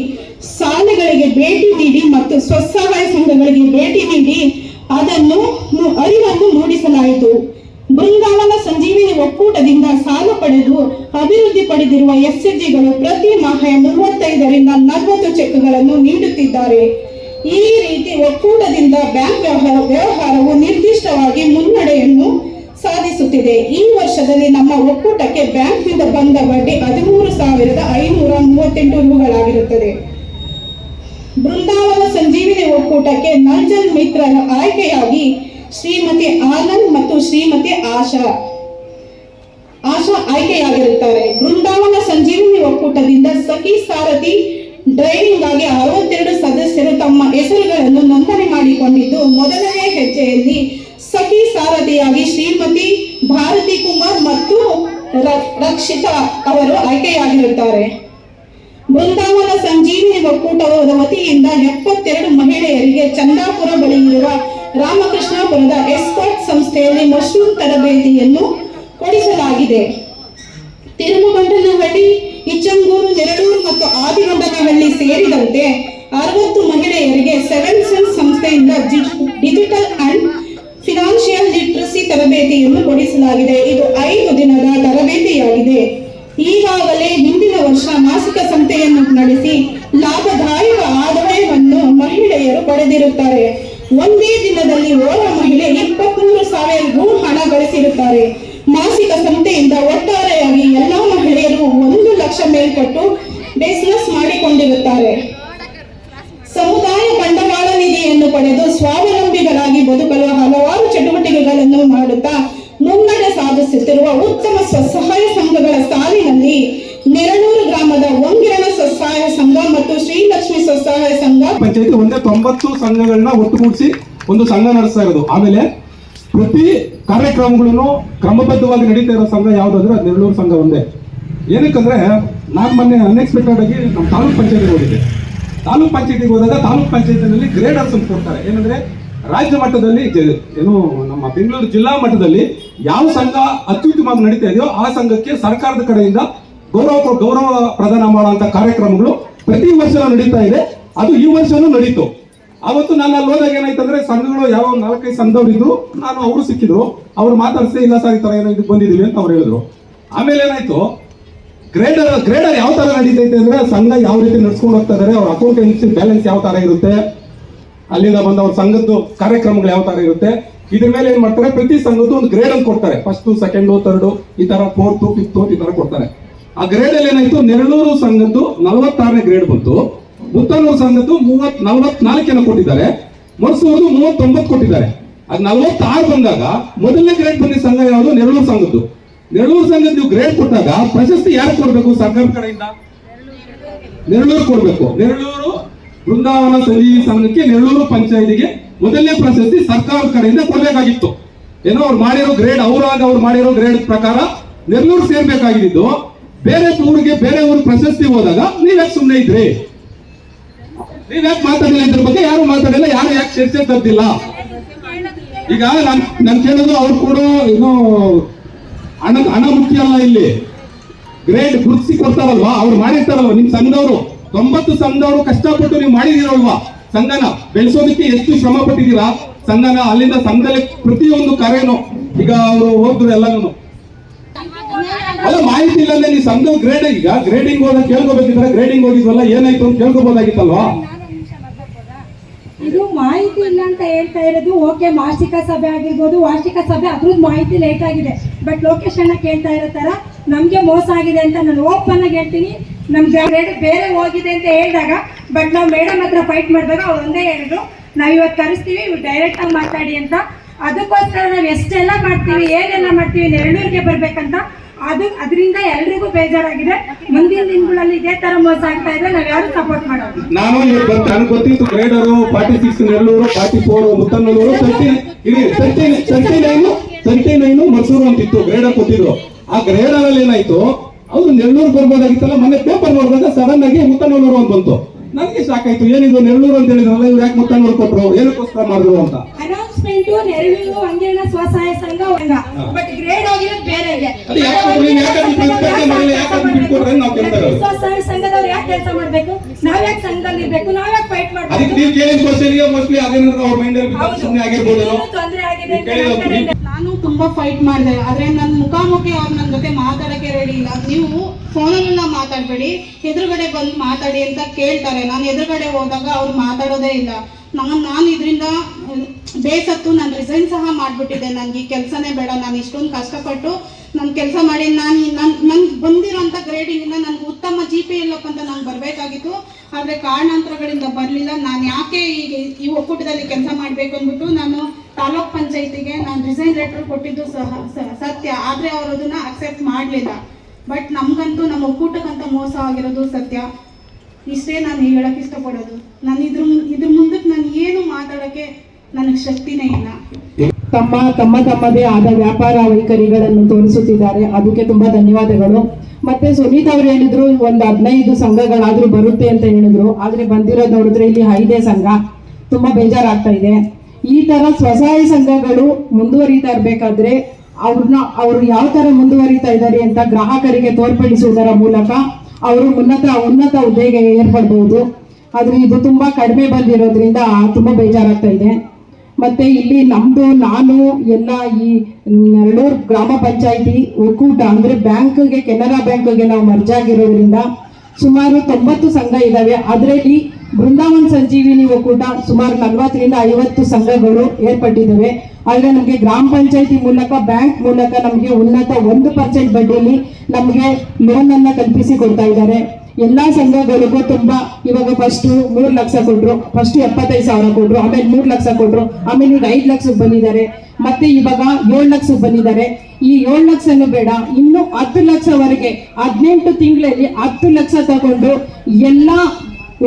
ಶಾಲೆಗಳಿಗೆ ಭೇಟಿ ನೀಡಿ ಮತ್ತು ಸ್ವಸಹಾಯ ಸಂಘಗಳಿಗೆ ಭೇಟಿ ನೀಡಿ ಅದನ್ನು ಅರಿವನ್ನು ಮೂಡಿಸಲಾಯಿತು. ಬೃಂದಾವನ ಸಂಜೀವಿನಿ ಒಕ್ಕೂಟದಿಂದ ಸಾಲ ಪಡೆದು ಅಭಿವೃದ್ಧಿ ಪಡೆದಿರುವ ಎಸ್ಎಸ್ಜಿಗಳು ಪ್ರತಿ ಮಾಹ ಮೂವತ್ತೈದರಿಂದ ನಲವತ್ತು ಚೆಕ್ಗಳನ್ನು ನೀಡುತ್ತಿದ್ದಾರೆ. ಈ ರೀತಿ ಒಕ್ಕೂಟದಿಂದ ಬ್ಯಾಂಕ್ ವ್ಯವಹಾರ, ವ್ಯವಹಾರವು ನಿರ್ದಿಷ್ಟವಾಗಿ ಮುನ್ನಡೆಯನ್ನು ಸಾಧಿಸುತ್ತಿದೆ. ಈ ವರ್ಷದಲ್ಲಿ ನಮ್ಮ ಒಕ್ಕೂಟಕ್ಕೆ ಬ್ಯಾಂಕ್ನಿಂದ ಬಂದ ಬಡ್ಡಿ ಹದಿಮೂರು ಸಾವಿರದ ಐನೂರ ಮೂವತ್ತೆಂಟು ರೂಗಳಾಗಿರುತ್ತದೆ. ಬೃಂದಾವನ ಸಂಜೀವಿನಿ ಒಕ್ಕೂಟಕ್ಕೆ ನಂಜನ್ ಮಿತ್ರರ ಆಯ್ಕೆಯಾಗಿ ಶ್ರೀಮತಿ ಆನಂದ್ ಮತ್ತು ಶ್ರೀಮತಿ ಆಶಾ. ಆಶಾ ಆಯ್ಕೆಯಾಗಿರುತ್ತಾರೆ. ಬೃಂದಾವನ ಸಂಜೀವಿನಿ ಒಕ್ಕೂಟದಿಂದ ಸಖಿ ಸಾರಥಿ ಡ್ರೈವಿಂಗ್ ಆಗಿ ಅರವತ್ತೆರಡು ಸದಸ್ಯರು ತಮ್ಮ ಹೆಸರುಗಳನ್ನು ನೋಂದಣಿ ಮಾಡಿಕೊಂಡಿದ್ದು, ಮೊದಲನೇ ಹೆಜ್ಜೆಯಲ್ಲಿ ಸಖಿ ಸಾರಥಿಯಾಗಿ ಶ್ರೀಮತಿ ಭಾರತಿ ಕುಮಾರ್ ಮತ್ತು ರಕ್ಷಿತಾ ಅವರು ಆಯ್ಕೆಯಾಗಿರುತ್ತಾರೆ. ಬೃಂದಾವನ ಸಂಜೀವಿನಿ ಒಕ್ಕೂಟದ ವತಿಯಿಂದ ಎಪ್ಪತ್ತೆರಡು ಮಹಿಳೆಯರಿಗೆ ಚಂದಾಪುರ ಬಳಿ ಇರುವ ರಾಮಕೃಷ್ಣಾಪುರದ ಎಸ್ಪರ್ಟ್ ಸಂಸ್ಥೆಯಲ್ಲಿ ಮಶ್ರೂಮ್ ತರಬೇತಿಯನ್ನು ಕೊಡಿಸಲಾಗಿದೆ. ತಿರುಮಗೊಂಡನಹಳ್ಳಿ ಇಚ್ಚಂಗೂರು, ನೆರಳೂರು ಮತ್ತು ಆದಿಗೊಂಡನಹಳ್ಳಿ ಸೇರಿದಂತೆ ಅರವತ್ತು ಮಹಿಳೆಯರಿಗೆ ಸೆವೆನ್ ಸೆನ್ಸ್ ಸಂಸ್ಥೆಯಿಂದ ಡಿಜಿಟಲ್ ಅಂಡ್ ಫಿನಾನ್ಷಿಯಲ್ ಲಿಟ್ರಸಿ ತರಬೇತಿಯನ್ನು ಕೊಡಿಸಲಾಗಿದೆ. ಇದು ಐದು ದಿನದ ತರಬೇತಿಯಾಗಿದೆ. ಈಗಾಗಲೇ ಹಿಂದಿನ ವರ್ಷ ಮಾಸಿಕ ಸಂತೆಯನ್ನು ನಡೆಸಿ ಲಾಭದಾಯಕ ಆದಾಯವನ್ನು ಮಹಿಳೆಯರು ಪಡೆದಿರುತ್ತಾರೆ. ಒಂದೇ ದಿನದಲ್ಲಿ ಓರ್ವ ಮಹಿಳೆ ಇಪ್ಪತ್ಮೂರು ಸಾವಿರ ರೂ ಹಣ ಗಳಿಸಿರುತ್ತಾರೆ. ಮಾಸಿಕ ಸಂತೆಯಿಂದ ಒಟ್ಟಾರೆಯಾಗಿ ಎಲ್ಲಾ ಮಹಿಳೆಯರು ಒಂದು ಲಕ್ಷ ಮೇಲ್ಪಟ್ಟು ಬಿಸ್ನೆಸ್ ಮಾಡಿಕೊಂಡಿರುತ್ತಾರೆ. ಸಮುದಾಯ ಬಂಡವಾಳ ನಿಧಿಯನ್ನು ಪಡೆದು ಸ್ವಾವಲಂಬಿಗಳಾಗಿ ಬದುಕಲು ಹಲವಾರು ಚಟುವಟಿಕೆಗಳನ್ನು ಮಾಡುತ್ತಾ ಮುನ್ನಡೆ ಸಾಧಿಸುತ್ತಿರುವ ಉತ್ತಮ ಸ್ವಸಹಾಯ ಸಂಘಗಳ ಸಾಲಿನಲ್ಲಿ ನೆರಳೂರು ಗ್ರಾಮದ ಸಂಘ ಮತ್ತು ಶ್ರೀಲಕ್ಷ್ಮಿ ಸ್ವಸಹಾಯ ಸಂಘ ಪಂಚಾಯತಿ ಒಂದೇ ತೊಂಬತ್ತು ಸಂಘಗಳನ್ನ ಒಟ್ಟುಗೂಡಿಸಿ ಒಂದು ಸಂಘ ನಡೆಸ್ತಾ ಇರೋದು. ಆಮೇಲೆ ಪ್ರತಿ ಕಾರ್ಯಕ್ರಮಗಳನ್ನು ಕ್ರಮಬದ್ಧವಾಗಿ ನಡೀತಾ ಇರೋ ಸಂಘ ಯಾವ್ದಂದ್ರೆ ಅದು ನೆರಳೂರು ಸಂಘ ಒಂದೇ. ಏನಕ್ಕಂದ್ರೆ ನಾನು ಮೊನ್ನೆ ಅನ್ಎಕ್ಸ್ಪೆಕ್ಟೆಡ್ ಆಗಿ ನಮ್ಮ ತಾಲೂಕ್ ಪಂಚಾಯತಿಗೆ ಹೋಗಿದ್ದೆ. ತಾಲೂಕ್ ಪಂಚಾಯತಿಗೆ ಹೋದಾಗ ತಾಲೂಕ್ ಪಂಚಾಯತಿನಲ್ಲಿ ಗ್ರೇಡರ್ಸ್ ಅಂತ ಕೊಡ್ತಾರೆ. ಏನಂದ್ರೆ ರಾಜ್ಯ ಮಟ್ಟದಲ್ಲಿ ಏನು ನಮ್ಮ ಬೆಂಗಳೂರು ಜಿಲ್ಲಾ ಮಟ್ಟದಲ್ಲಿ ಯಾವ ಸಂಘ ಅತ್ಯುತ್ತಮವಾಗಿ ನಡೀತಾ ಇದೆಯೋ ಆ ಸಂಘಕ್ಕೆ ಸರ್ಕಾರದ ಕಡೆಯಿಂದ ಗೌರವ ಗೌರವ ಪ್ರದಾನ ಮಾಡುವಂತ ಕಾರ್ಯಕ್ರಮಗಳು ಪ್ರತಿ ವರ್ಷ ನಡೀತಾ ಇದೆ. ಅದು ಈ ವರ್ಷನೂ ನಡೀತು. ಅವತ್ತು ನಾನು ಅಲ್ಲಿ ಹೋದಾಗ ಏನಾಯ್ತಂದ್ರೆ ಸಂಘಗಳು ಯಾವ ನಾಲ್ಕೈದು ಸಂಘದವ್ರು ಇದ್ರು. ನಾನು ಅವರು ಸಿಕ್ಕಿದ್ರು. ಅವ್ರು ಮಾತಾಡಿಸಿ ಇಲ್ಲ ಸರ್ ಈ ತರ ಏನೋ ಇದಕ್ಕೆ ಬಂದಿದೀವಿ ಅಂತ ಅವ್ರು ಹೇಳಿದ್ರು. ಆಮೇಲೆ ಏನಾಯ್ತು? ಗ್ರೇಡರ್ ಗ್ರೇಡರ್ ಯಾವ ತರ ನಡೀತೈತೆ ಅಂದ್ರೆ ಸಂಘ ಯಾವ ರೀತಿ ನಡ್ಸ್ಕೊಂಡು ಹೋಗ್ತಾ ಇದಾರೆ, ಅವ್ರ ಅಕೌಂಟೆನ್ಸಿ ಬ್ಯಾಲೆನ್ಸ್ ಯಾವ ತರ ಇರುತ್ತೆ, ಅಲ್ಲಿಂದ ಬಂದ ಅವ್ರ ಸಂಘದ್ದು ಕಾರ್ಯಕ್ರಮಗಳು ಯಾವ ತರ ಇರುತ್ತೆ, ಇದ್ರ ಮೇಲೆ ಏನ್ ಮಾಡ್ತಾರೆ, ಪ್ರತಿ ಸಂಘದ್ದು ಒಂದು ಗ್ರೇಡ್ ಅಂತ ಕೊಡ್ತಾರೆ. ಫಸ್ಟ್ ಸೆಕೆಂಡ್ ಥರ್ಡ್ ಈ ತರ ಫೋರ್ತ್ ಫಿಫ್ತ್ ಈ ತರ ಕೊಡ್ತಾರೆ. ಆ ಗ್ರೇಡ್ ಅಲ್ಲಿ ಏನಾಯ್ತು? ನೆರಳೂರು ಸಂಘದ್ದು ನಲವತ್ತಾರನೇ ಗ್ರೇಡ್ ಬಂತು. ಮುತ್ತನೂರು ಸಂಘದ್ದು ಮೂವತ್ ನಲವತ್ನಾಲ್ಕೇನ ಕೊಟ್ಟಿದ್ದಾರೆ. ಮರ್ಸೂರು ಮೂವತ್ತೊಂಬತ್ತು ಕೊಟ್ಟಿದ್ದಾರೆ. ಅದು ನಲವತ್ತಾರು ಬಂದಾಗ ಮೊದಲನೇ ಗ್ರೇಡ್ ಬಂದಿದ್ದ ಸಂಘ ಯಾವುದು? ನೆರಳೂರು ಸಂಘದ್ದು. ನೆರಳೂರು ಸಂಘದ್ದು ನೀವು ಗ್ರೇಡ್ ಕೊಟ್ಟಾಗ ಪ್ರಶಸ್ತಿ ಯಾರು ಕೊಡಬೇಕು ಸರ್ಕಾರದ ಕಡೆಯಿಂದ? ನೆರಳೂರು ಕೊಡಬೇಕು. ನೆರಳೂರು ಬೃಂದಾವನ ಸರಿ ಸಂಘಕ್ಕೆ ನೆರಳೂರು ಪಂಚಾಯತಿಗೆ ಮೊದಲನೇ ಪ್ರಶಸ್ತಿ ಸರ್ಕಾರದ ಕಡೆಯಿಂದ ಕೊಡಬೇಕಾಗಿತ್ತು. ಏನೋ ಅವ್ರು ಮಾಡಿರೋ ಗ್ರೇಡ್ ಅವರಾಗ ಅವ್ರು ಮಾಡಿರೋ ಗ್ರೇಡ್ ಪ್ರಕಾರ ನೆರಳೂರು ಸೇರ್ಬೇಕಾಗಿದ್ದು ಬೇರೆ ಊರಿಗೆ ಬೇರೆ ಊರು ಪ್ರಶಸ್ತಿ ಹೋದಾಗ ನೀವ್ಯಾಕೆ ಸುಮ್ಮನೆ ಇದ್ರಿ? ನೀವ್ಯಾಕೆ ಮಾತಾಡಿಲ್ಲ ಇದ್ರ ಬಗ್ಗೆ? ಯಾರು ಮಾತಾಡಿಲ್ಲ, ಯಾರು ಯಾಕೆ ಚರ್ಚೆ ತರ್ತಿಲ್ಲ ಈಗ ನಾನ್, ನಾನು ಕೇಳೋದು ಅವ್ರು ಕೂಡ ಏನು ಹಣ ಹಣ ಮುಖ್ಯ ಅಲ್ಲ ಇಲ್ಲಿ. ಗ್ರೇಟ್ ಗುರುತಿಸಿ ಕೊಡ್ತಾರಲ್ವಾ? ಅವ್ರು ಮಾಡಿರ್ತಾರಲ್ವಾ? ನಿಮ್ ಸಂಘದವರು? ತೊಂಬತ್ತು ಸಂಘದವರು ಕಷ್ಟಪಟ್ಟು ನೀವು ಮಾಡಿದಿರಲ್ವಾ ಸಂಘನ? ಬೆಳೆಸೋದಕ್ಕೆ ಎಷ್ಟು ಶ್ರಮ ಪಟ್ಟಿದ್ದೀರಾ ಸಂಘನ? ಅಲ್ಲಿಂದ ಸಂಘದಲ್ಲಿ ಪ್ರತಿಯೊಂದು ಕಾರ್ಯನು ಈಗ ಅವರು ಹೋದ್ರು ಎಲ್ಲಾನು. ಅಲ್ಲ, ಮಾಹಿತಿ ಇಲ್ಲ ಅಂದ್ರೆ ನೀವು ಸಂಘ ಗ್ರೇಡ್ ಈಗ ಗ್ರೇಡಿಂಗ್ ಹೋದಾಗ ಕೇಳ್ಕೋಬೇಕಿದ್ರೆ ಗ್ರೇಡಿಂಗ್ ಹೋಗಿದ್ವಲ್ಲ, ಏನಾಯ್ತು ಅಂತ ಕೇಳ್ಕೋಬೋದಾಗಿತ್ತಲ್ವಾ? ಇದು ಮಾಹಿತಿ ಇಲ್ಲ ಅಂತ ಹೇಳ್ತಾ ಇರೋದು, ಓಕೆ, ವಾರ್ಷಿಕ ಸಭೆ ಆಗಿರ್ಬೋದು, ವಾರ್ಷಿಕ ಸಭೆ ಅದ್ರದ್ದು ಮಾಹಿತಿ ಲೇಟ್ ಆಗಿದೆ. ಬಟ್ ಲೊಕೇಶನ್ ಕೇಳ್ತಾ ಇರೋ ತರ ನಮ್ಗೆ ಮೋಸ ಆಗಿದೆ ಅಂತ ನಾನು ಓಪನ್ ಆಗಿ ಹೇಳ್ತೀನಿ. ನಮ್ಗೆ ಬೇರೆ ಬೇರೆ ಹೋಗಿದೆ ಅಂತ ಹೇಳಿದಾಗ ಬಟ್ ನಾವು ಮೇಡಮ್ ಹತ್ರ ಫೈಟ್ ಮಾಡಿದಾಗ ಅವ್ರು ಒಂದೇ ಹೇಳಿದ್ರು, ನಾವು ಇವತ್ತು ಕರೆಸ್ತೀವಿ, ಇವ್ರು ಡೈರೆಕ್ಟ್ ಆಗಿ ಮಾತಾಡಿ ಅಂತ. ಅದಕ್ಕೋಸ್ಕರ ನಾವು ಎಷ್ಟೆಲ್ಲ ಮಾಡ್ತೀವಿ, ಏನೆಲ್ಲ ಮಾಡ್ತೀವಿ, ನೆರಳೂರಿಗೆ ಬರ್ಬೇಕಂತ ಅದು ಅದರಿಂದ ಎಲ್ರಿಗೂ ಬೇಜಾರಾಗಿದೆ. ಮುಂದಿನ ದಿನಗಳಲ್ಲಿ ಇದೇ ತರ ಮೋಸ ಆಗ್ತಾ ಇದ್ರೆ ನಾವ್ ಯಾರು ಸಪೋರ್ಟ್ ಮಾಡೋದು ನಾನು ಗೊತ್ತಿತ್ತು grader thirty nine thirty nine ಮಸೂರು ಅಂತಿತ್ತು. ಗ್ರೇಡರ್ ಕೊಟ್ಟಿದ್ರು. ಆ ಗ್ರೇಡರ್ ಅಲ್ಲಿ ಏನಾಯ್ತು ಅವ್ರು ನೆಲ್ಲೂರು ಬರ್ಬೋದಾಗಿತ್ತಲ್ಲ, ಮೊನ್ನೆ ಪೇಪರ್ ನೋಡಿದಾಗ ಸಡನ್ ಆಗಿ ಮುತ್ತನೂರು ಅಂತ ಬಂತು. ನನಗೆ ಸಾಕಾಯ್ತು ಏನಿದು ನೆರಳೂರು ಅಂತ ಹೇಳಿದ್ರಲ್ಲ ಇವ್ರು ಯಾಕೆ ಮುತ್ತ ನೋಡ್ಕೊಟ್ರು ಏನಕ್ಕೋಸ್ಕರ ಮಾಡಿದ್ರು ಅಂತ? ಅನೌನ್ಸ್ಮೆಂಟ್ ನೆರಳೂರು ಅಂಗೇಣ ಸ್ವಸಹಾಯ ಸಂಘ ಬಟ್ ಗ್ರೇಡ್ ಹೋಗಿರೋದು ಬೇರೆ. ಸ್ವಸಹಾಯ ಸಂಘದವ್ರು ಯಾಕೆ ಕೆಲಸ ಮಾಡ್ಬೇಕು? ನಾವ್ ಯಾಕೆ ಸಂಘದಲ್ಲಿ ಇರ್ಬೇಕು? ನಾವ್ ಯಾಕೆ ಫೈಟ್ ಅದಕ್ಕೆ ಮಾಡ್ಬೇಕು ನೀವು ಕೇಳಿದ ಕ್ವಶನ್ಗೆ ಮೋಸ್ಟ್ಲಿ ಅದೇನಾದ್ರು ಅವ್ರ ಮೈಂಡ್ ಅಲ್ಲಿ ಸುಮ್ಮನೆ ಆಗಿರ್ಬೋದೇನೋ ಏನು ತೊಂದ್ರೆ ಆಗಿದೆ ನಾನು ತುಂಬಾ ಫೈಟ್ ಮಾಡಿದೆ. ಆದ್ರೆ ನನ್ನ ಮುಖಾಮುಖಿ ಅವ್ರು ನನ್ನ ಜೊತೆ ಮಾತಾಡಕ್ಕೆ ರೆಡಿ ಇಲ್ಲ. ನೀವು ಫೋನಲ್ಲಿ ಮಾತಾಡಬೇಡಿ. ಎದುರುಗಡೆ ಬಂದು ಮಾತಾಡಿ ಅಂತ ಕೇಳ್ತಾರೆ. ನಾನು ಎದುರುಗಡೆ ಹೋದಾಗ ಅವ್ರು ಮಾತಾಡೋದೇ ಇಲ್ಲ. ನಾನು ನಾನು ಇದರಿಂದ, ಬೇಸತ್ತು ನಾನು ರಿಸೈನ್ ಸಹ ಮಾಡಿಬಿಟ್ಟಿದ್ದೆ. ನನಗೆ ಈ ಕೆಲಸನೇ ಬೇಡ. ನಾನು ಇಷ್ಟೊಂದು ಕಷ್ಟಪಟ್ಟು ನಾನು ಕೆಲಸ ಮಾಡಿ ನಾನು ನನ್ನ ನನ್ಗೆ ಬಂದಿರೋಂಥ ಗ್ರೇಡಿಂಗಿಂದ ನನಗೆ ಉತ್ತಮ ಜಿ ಪಿ ಇಲ್ಲಪ್ಪ ಅಂತ ನಂಗೆ ಬರಬೇಕಾಗಿತ್ತು. ಆದರೆ ಕಾರಣಾಂತರಗಳಿಂದ ಬರಲಿಲ್ಲ. ನಾನು ಯಾಕೆ ಈಗ ಈ ಒಕ್ಕೂಟದಲ್ಲಿ ಕೆಲಸ ಮಾಡಬೇಕು ಅಂದ್ಬಿಟ್ಟು ನಾನು ತಾಲೂಕ್ ಪಂಚಾಯತಿಗೆ ನಾನು ರಿಸೈನ್ ಲೆಟರ್ ಕೊಟ್ಟಿದ್ದು ಸಹ ಸತ್ಯ. ಆದರೆ ಅವರು ಅದನ್ನ ಅಕ್ಸೆಪ್ಟ್ ಮಾಡಲಿಲ್ಲ. ಬಟ್ ನಮಗಂತೂ, ನಮ್ಮ ಒಕ್ಕೂಟಕ್ಕಂತ ಮೋಸ ಆಗಿರೋದು ಸತ್ಯ. ಇಷ್ಟೇ ನಾನು ಹೇಳಕ್ಕೆ ಇಷ್ಟಪಡೋದು. ನಾನು ಇದ್ರ ಇದ್ರ ಮುಂದಕ್ಕೆ ನಾನು ಏನು ಮಾತಾಡೋಕ್ಕೆ ನನಗೆ ಶಕ್ತಿನೇ ಇಲ್ಲ. ತಮ್ಮ ತಮ್ಮ ತಮ್ಮದೇ ಆದ ವ್ಯಾಪಾರ ವೈಖರಿಗಳನ್ನು ತೋರಿಸುತ್ತಿದ್ದಾರೆ. ಅದಕ್ಕೆ ತುಂಬಾ ಧನ್ಯವಾದಗಳು. ಮತ್ತೆ ಸುನೀತ್ ಅವ್ರು ಹೇಳಿದ್ರು, ಒಂದು ಹದಿನೈದು ಸಂಘಗಳಾದ್ರೂ ಬರುತ್ತೆ ಅಂತ ಹೇಳಿದ್ರು. ಆದ್ರೆ ಬಂದಿರೋದು ನೋಡಿದ್ರೆ ಇಲ್ಲಿ ಐದೇ ಸಂಘ. ತುಂಬಾ ಬೇಜಾರಾಗ್ತಾ ಇದೆ. ಈ ತರ ಸ್ವಸಹಾಯ ಸಂಘಗಳು ಮುಂದುವರಿತಾ ಇರ್ಬೇಕಾದ್ರೆ ಅವ್ರನ್ನ ಅವ್ರು ಯಾವ ತರ ಮುಂದುವರಿತಾ ಇದ್ದಾರೆ ಅಂತ ಗ್ರಾಹಕರಿಗೆ ತೋರ್ಪಡಿಸುವುದರ ಮೂಲಕ ಅವರು ಉನ್ನತ ಉನ್ನತ ಹುದ್ದೆಗೆ ಏರ್ಪಡ್ಬೋದು. ಆದರೆ ಇದು ತುಂಬಾ ಕಡಿಮೆ ಬಂದಿರೋದ್ರಿಂದ ತುಂಬಾ ಬೇಜಾರಾಗ್ತಾ ಇದೆ. ಮತ್ತೆ ಇಲ್ಲಿ ನಮ್ದು, ನಾನು, ಎಲ್ಲ ಈ ನರಳೂರು ಗ್ರಾಮ ಪಂಚಾಯಿತಿ, ಒಕ್ಕೂಟ ಅಂದ್ರೆ ಬ್ಯಾಂಕ್ಗೆ, ಕೆನರಾ ಬ್ಯಾಂಕ್ಗೆ ನಾವು ಮರ್ಜಾಗಿರೋದ್ರಿಂದ ಸುಮಾರು ತೊಂಬತ್ತು ಸಂಘ ಇದ್ದಾವೆ ಅದರಲ್ಲಿ ಬೃಂದಾವನ್ ಸಂಜೀವಿನಿ ಒಕ್ಕೂಟ ಸುಮಾರು ನಲವತ್ತರಿಂದ ಐವತ್ತು ಸಂಘಗಳು ಏರ್ಪಟ್ಟಿದ್ದಾವೆ. ಆದರೆ ನಮಗೆ ಗ್ರಾಮ ಪಂಚಾಯತಿ ಮೂಲಕ, ಬ್ಯಾಂಕ್ ಮೂಲಕ ನಮಗೆ ಉನ್ನತ ಒಂದು ಪರ್ಸೆಂಟ್ ಬಡ್ಡಿಯಲ್ಲಿ ನಮಗೆ ಲೋನ್ ಅನ್ನ ಕಲ್ಪಿಸಿ ಕೊಡ್ತಾ ಇದ್ದಾರೆ. ಎಲ್ಲಾ ಸಂಘಗಳಿಗೂ ತುಂಬಾ ಇವಾಗ ಫಸ್ಟ್ ಮೂರ್ ಲಕ್ಷ ಕೊಟ್ರು ಫಸ್ಟ್ ಎಪ್ಪತ್ತೈದು ಸಾವಿರ ಕೊಟ್ರು, ಆಮೇಲೆ ಮೂರ್ ಲಕ್ಷ ಕೊಟ್ರು, ಆಮೇಲೆ ಈಗ ಐದು ಲಕ್ಷಕ್ಕೆ ಬಂದಿದ್ದಾರೆ. ಮತ್ತೆ ಇವಾಗ ಏಳು ಲಕ್ಷಕ್ಕೆ ಬಂದಿದ್ದಾರೆ. ಈ ಏಳು ಲಕ್ಷನೂ ಬೇಡ, ಇನ್ನು ಹತ್ತು ಲಕ್ಷವರೆಗೆ, ಹದಿನೆಂಟು ತಿಂಗಳಲ್ಲಿ ಹತ್ತು ಲಕ್ಷ ತಗೊಂಡು ಎಲ್ಲಾ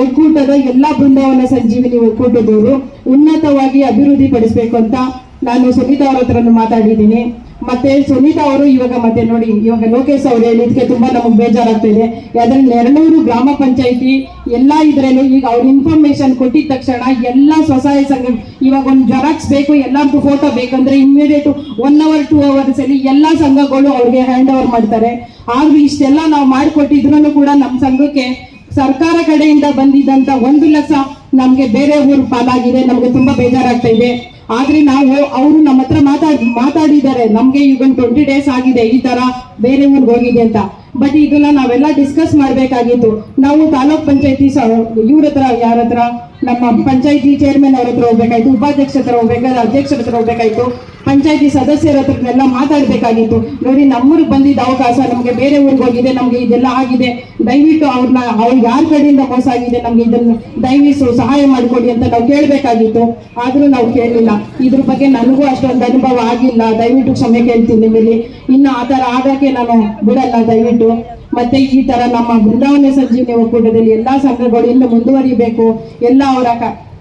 ಒಕ್ಕೂಟದ ಎಲ್ಲಾ ಬೃಂದಾವನ ಸಂಜೀವಿನಿ ಒಕ್ಕೂಟದವರು ಉನ್ನತವಾಗಿ ಅಭಿವೃದ್ಧಿ ಪಡಿಸ್ಬೇಕು ಅಂತ ನಾನು ಸುನೀತಾ ಅವ್ರ ಹತ್ರನು ಮಾತಾಡಿದ್ದೀನಿ. ಮತ್ತೆ ಸುನೀತಾ ಅವರು ಇವಾಗ ಮತ್ತೆ ನೋಡಿ, ಇವಾಗ ಲೋಕೇಶ್ ಅವರು ಹೇಳಿದ್ಕೆ ತುಂಬಾ ನಮಗೆ ಬೇಜಾರಾಗ್ತಿದೆ ಯಾಕಂದ್ರೆ ನೆರಳೂರು ಗ್ರಾಮ ಪಂಚಾಯತಿ ಎಲ್ಲಾ ಇದ್ರಲ್ಲೂ ಈಗ ಅವ್ರ ಇನ್ಫಾರ್ಮೇಶನ್ ಕೊಟ್ಟಿದ ತಕ್ಷಣ ಎಲ್ಲಾ ಸ್ವಸಹಾಯ ಸಂಘ, ಇವಾಗ ಒಂದು ಜೆರಾಕ್ಸ್ ಬೇಕು, ಎಲ್ಲರಿಗೂ ಫೋಟೋ ಬೇಕಂದ್ರೆ immediate one hour two hours ಅಲ್ಲಿ ಎಲ್ಲಾ ಸಂಘಗಳು ಅವ್ರಿಗೆ ಹ್ಯಾಂಡ್ ಓವರ್ ಮಾಡ್ತಾರೆ. ಆದ್ರೂ ಇಷ್ಟೆಲ್ಲ ನಾವು ಮಾಡಿಕೊಟ್ಟಿದ್ರು ಕೂಡ ನಮ್ಮ ಸಂಘಕ್ಕೆ ಸರ್ಕಾರ ಕಡೆಯಿಂದ ಬಂದಿದ್ದಂತ ಒಂದು ಲಕ್ಷ ನಮ್ಗೆ ಬೇರೆ ಊರು ಪಾಲಾಗಿದೆ, ನಮ್ಗೆ ತುಂಬಾ ಬೇಜಾರಾಗ್ತಾ ಇದೆ. ಆದ್ರೆ ನಾವು ಅವರು ನಮ್ಮ ಹತ್ರ ಮಾತಾಡ್, ಮಾತಾಡಿದ್ದಾರೆ. ನಮ್ಗೆ ಈಗ ಟ್ವೆಂಟಿ ಡೇಸ್ ಆಗಿದೆ ಈ ತರ ಬೇರೆ ಊರಿಗೆ ಹೋಗಿದೆ ಅಂತ. ಬಟ್ ಇದನ್ನ ನಾವೆಲ್ಲ ಡಿಸ್ಕಸ್ ಮಾಡ್ಬೇಕಾಗಿತ್ತು. ನಾವು ತಾಲೂಕ್ ಪಂಚಾಯತಿ ಇವ್ರ ಹತ್ರ, ಯಾರ ಹತ್ರ? ನಮ್ಮ ಪಂಚಾಯತಿ ಚೇರ್ಮನ್ ಅವ್ರ ಹತ್ರ ಹೋಗ್ಬೇಕಾಯ್ತು ಉಪಾಧ್ಯಕ್ಷ ಹೋಗ್ಬೇಕಾದ್ರೆ ಅಧ್ಯಕ್ಷರ ಹತ್ರ ಹೋಗ್ಬೇಕಾಯ್ತು, ಪಂಚಾಯತಿ ಸದಸ್ಯರ ಹತ್ರನೆಲ್ಲ ಮಾತಾಡ್ಬೇಕಾಗಿತ್ತು. ನೋಡಿ ನಮ್ಮೂರಿಗೆ ಬಂದಿದ್ದ ಅವಕಾಶ ನಮ್ಗೆ ಬೇರೆ ಊರಿಗೆ ಹೋಗಿದೆ, ನಮ್ಗೆ ಇದೆಲ್ಲ ಆಗಿದೆ. ದಯವಿಟ್ಟು ಅವ್ರನ್ನ, ಅವ್ರು ಯಾರ ಕಡೆಯಿಂದ ಮೋಸ ಆಗಿದೆ, ನಮ್ಗೆ ಇದನ್ನು ದಯವಿಟ್ಟು ಸಹಾಯ ಮಾಡಿಕೊಡಿ ಅಂತ ನಾವು ಕೇಳಬೇಕಾಗಿತ್ತು. ಆದ್ರೂ ನಾವು ಕೇಳಲಿಲ್ಲ ಇದ್ರ ಬಗ್ಗೆ ನನಗೂ ಅಷ್ಟೊಂದು ಅನುಭವ ಆಗಿಲ್ಲ. ದಯವಿಟ್ಟು ಕ್ಷಮೆ ಕೇಳ್ತೀನಿ ನಿಮ್ಮಲ್ಲಿ. ಇನ್ನು ಆ ಥರ ಆಗಕ್ಕೆ ನಾನು ಬಿಡಲ್ಲ, ದಯವಿಟ್ಟು. ಮತ್ತೆ ಈ ತರ ನಮ್ಮ ಬೃಂದಾವನ ಸಂಜೀವಿನಿ ಒಕ್ಕೂಟದಲ್ಲಿ ಎಲ್ಲಾ ಸಂಘಗಳು ಇನ್ನು ಮುಂದುವರಿಬೇಕು. ಎಲ್ಲ ಅವರ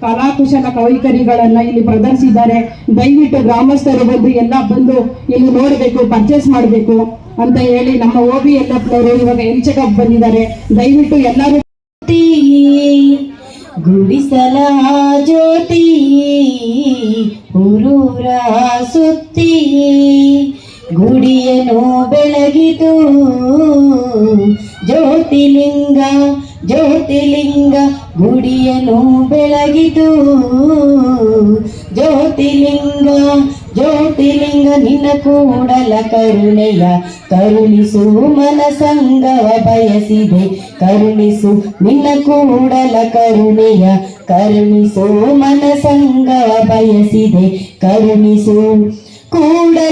ಕಲಾಕುಶಲ ಕವೈಕರಿಗಳನ್ನ ಇಲ್ಲಿ ಪ್ರದರ್ಶಿಸಿದ್ದಾರೆ. ದಯವಿಟ್ಟು ಗ್ರಾಮಸ್ಥರು ಬಂದು ಎಲ್ಲ ಬಂದು ಇಲ್ಲಿ ನೋಡಬೇಕು ಪರ್ಚೇಸ್ ಮಾಡಬೇಕು ಅಂತ ಹೇಳಿ ನಮ್ಮ ಓಬಿ ಎಲ್ಲಪ್ಪನವರು ಇವಾಗ ಎಲ್ಚಕಪ್ ಬಂದಿದ್ದಾರೆ. ದಯವಿಟ್ಟು ಎಲ್ಲರೂ ಗುಡಿಸಲ ಜ್ಯೋತಿ ಸುತ್ತಿ ಗುಡಿಯನ್ನು ಬೆಳಗಿತು. ಜ್ಯೋತಿಲಿಂಗ ಜ್ಯೋತಿಲಿಂಗ ಗುಡಿಯನು ಬೆಳಗಿತು. ಜ್ಯೋತಿಲಿಂಗ ಜ್ಯೋತಿಲಿಂಗ ನಿನ್ನ ಕೂಡಲ ಕರುಣೆಯ ಕರುಣಿಸು ಮನಸಂಗವ ಬಯಸಿದೆ. ಕರುಣಿಸು ನಿನ್ನ ಕೂಡಲ ಕರುಣೆಯ ಕರುಣಿಸು ಮನಸಂಗವ ಬಯಸಿದೆ. ಕರುಣಿಸು ಕೂಡಲ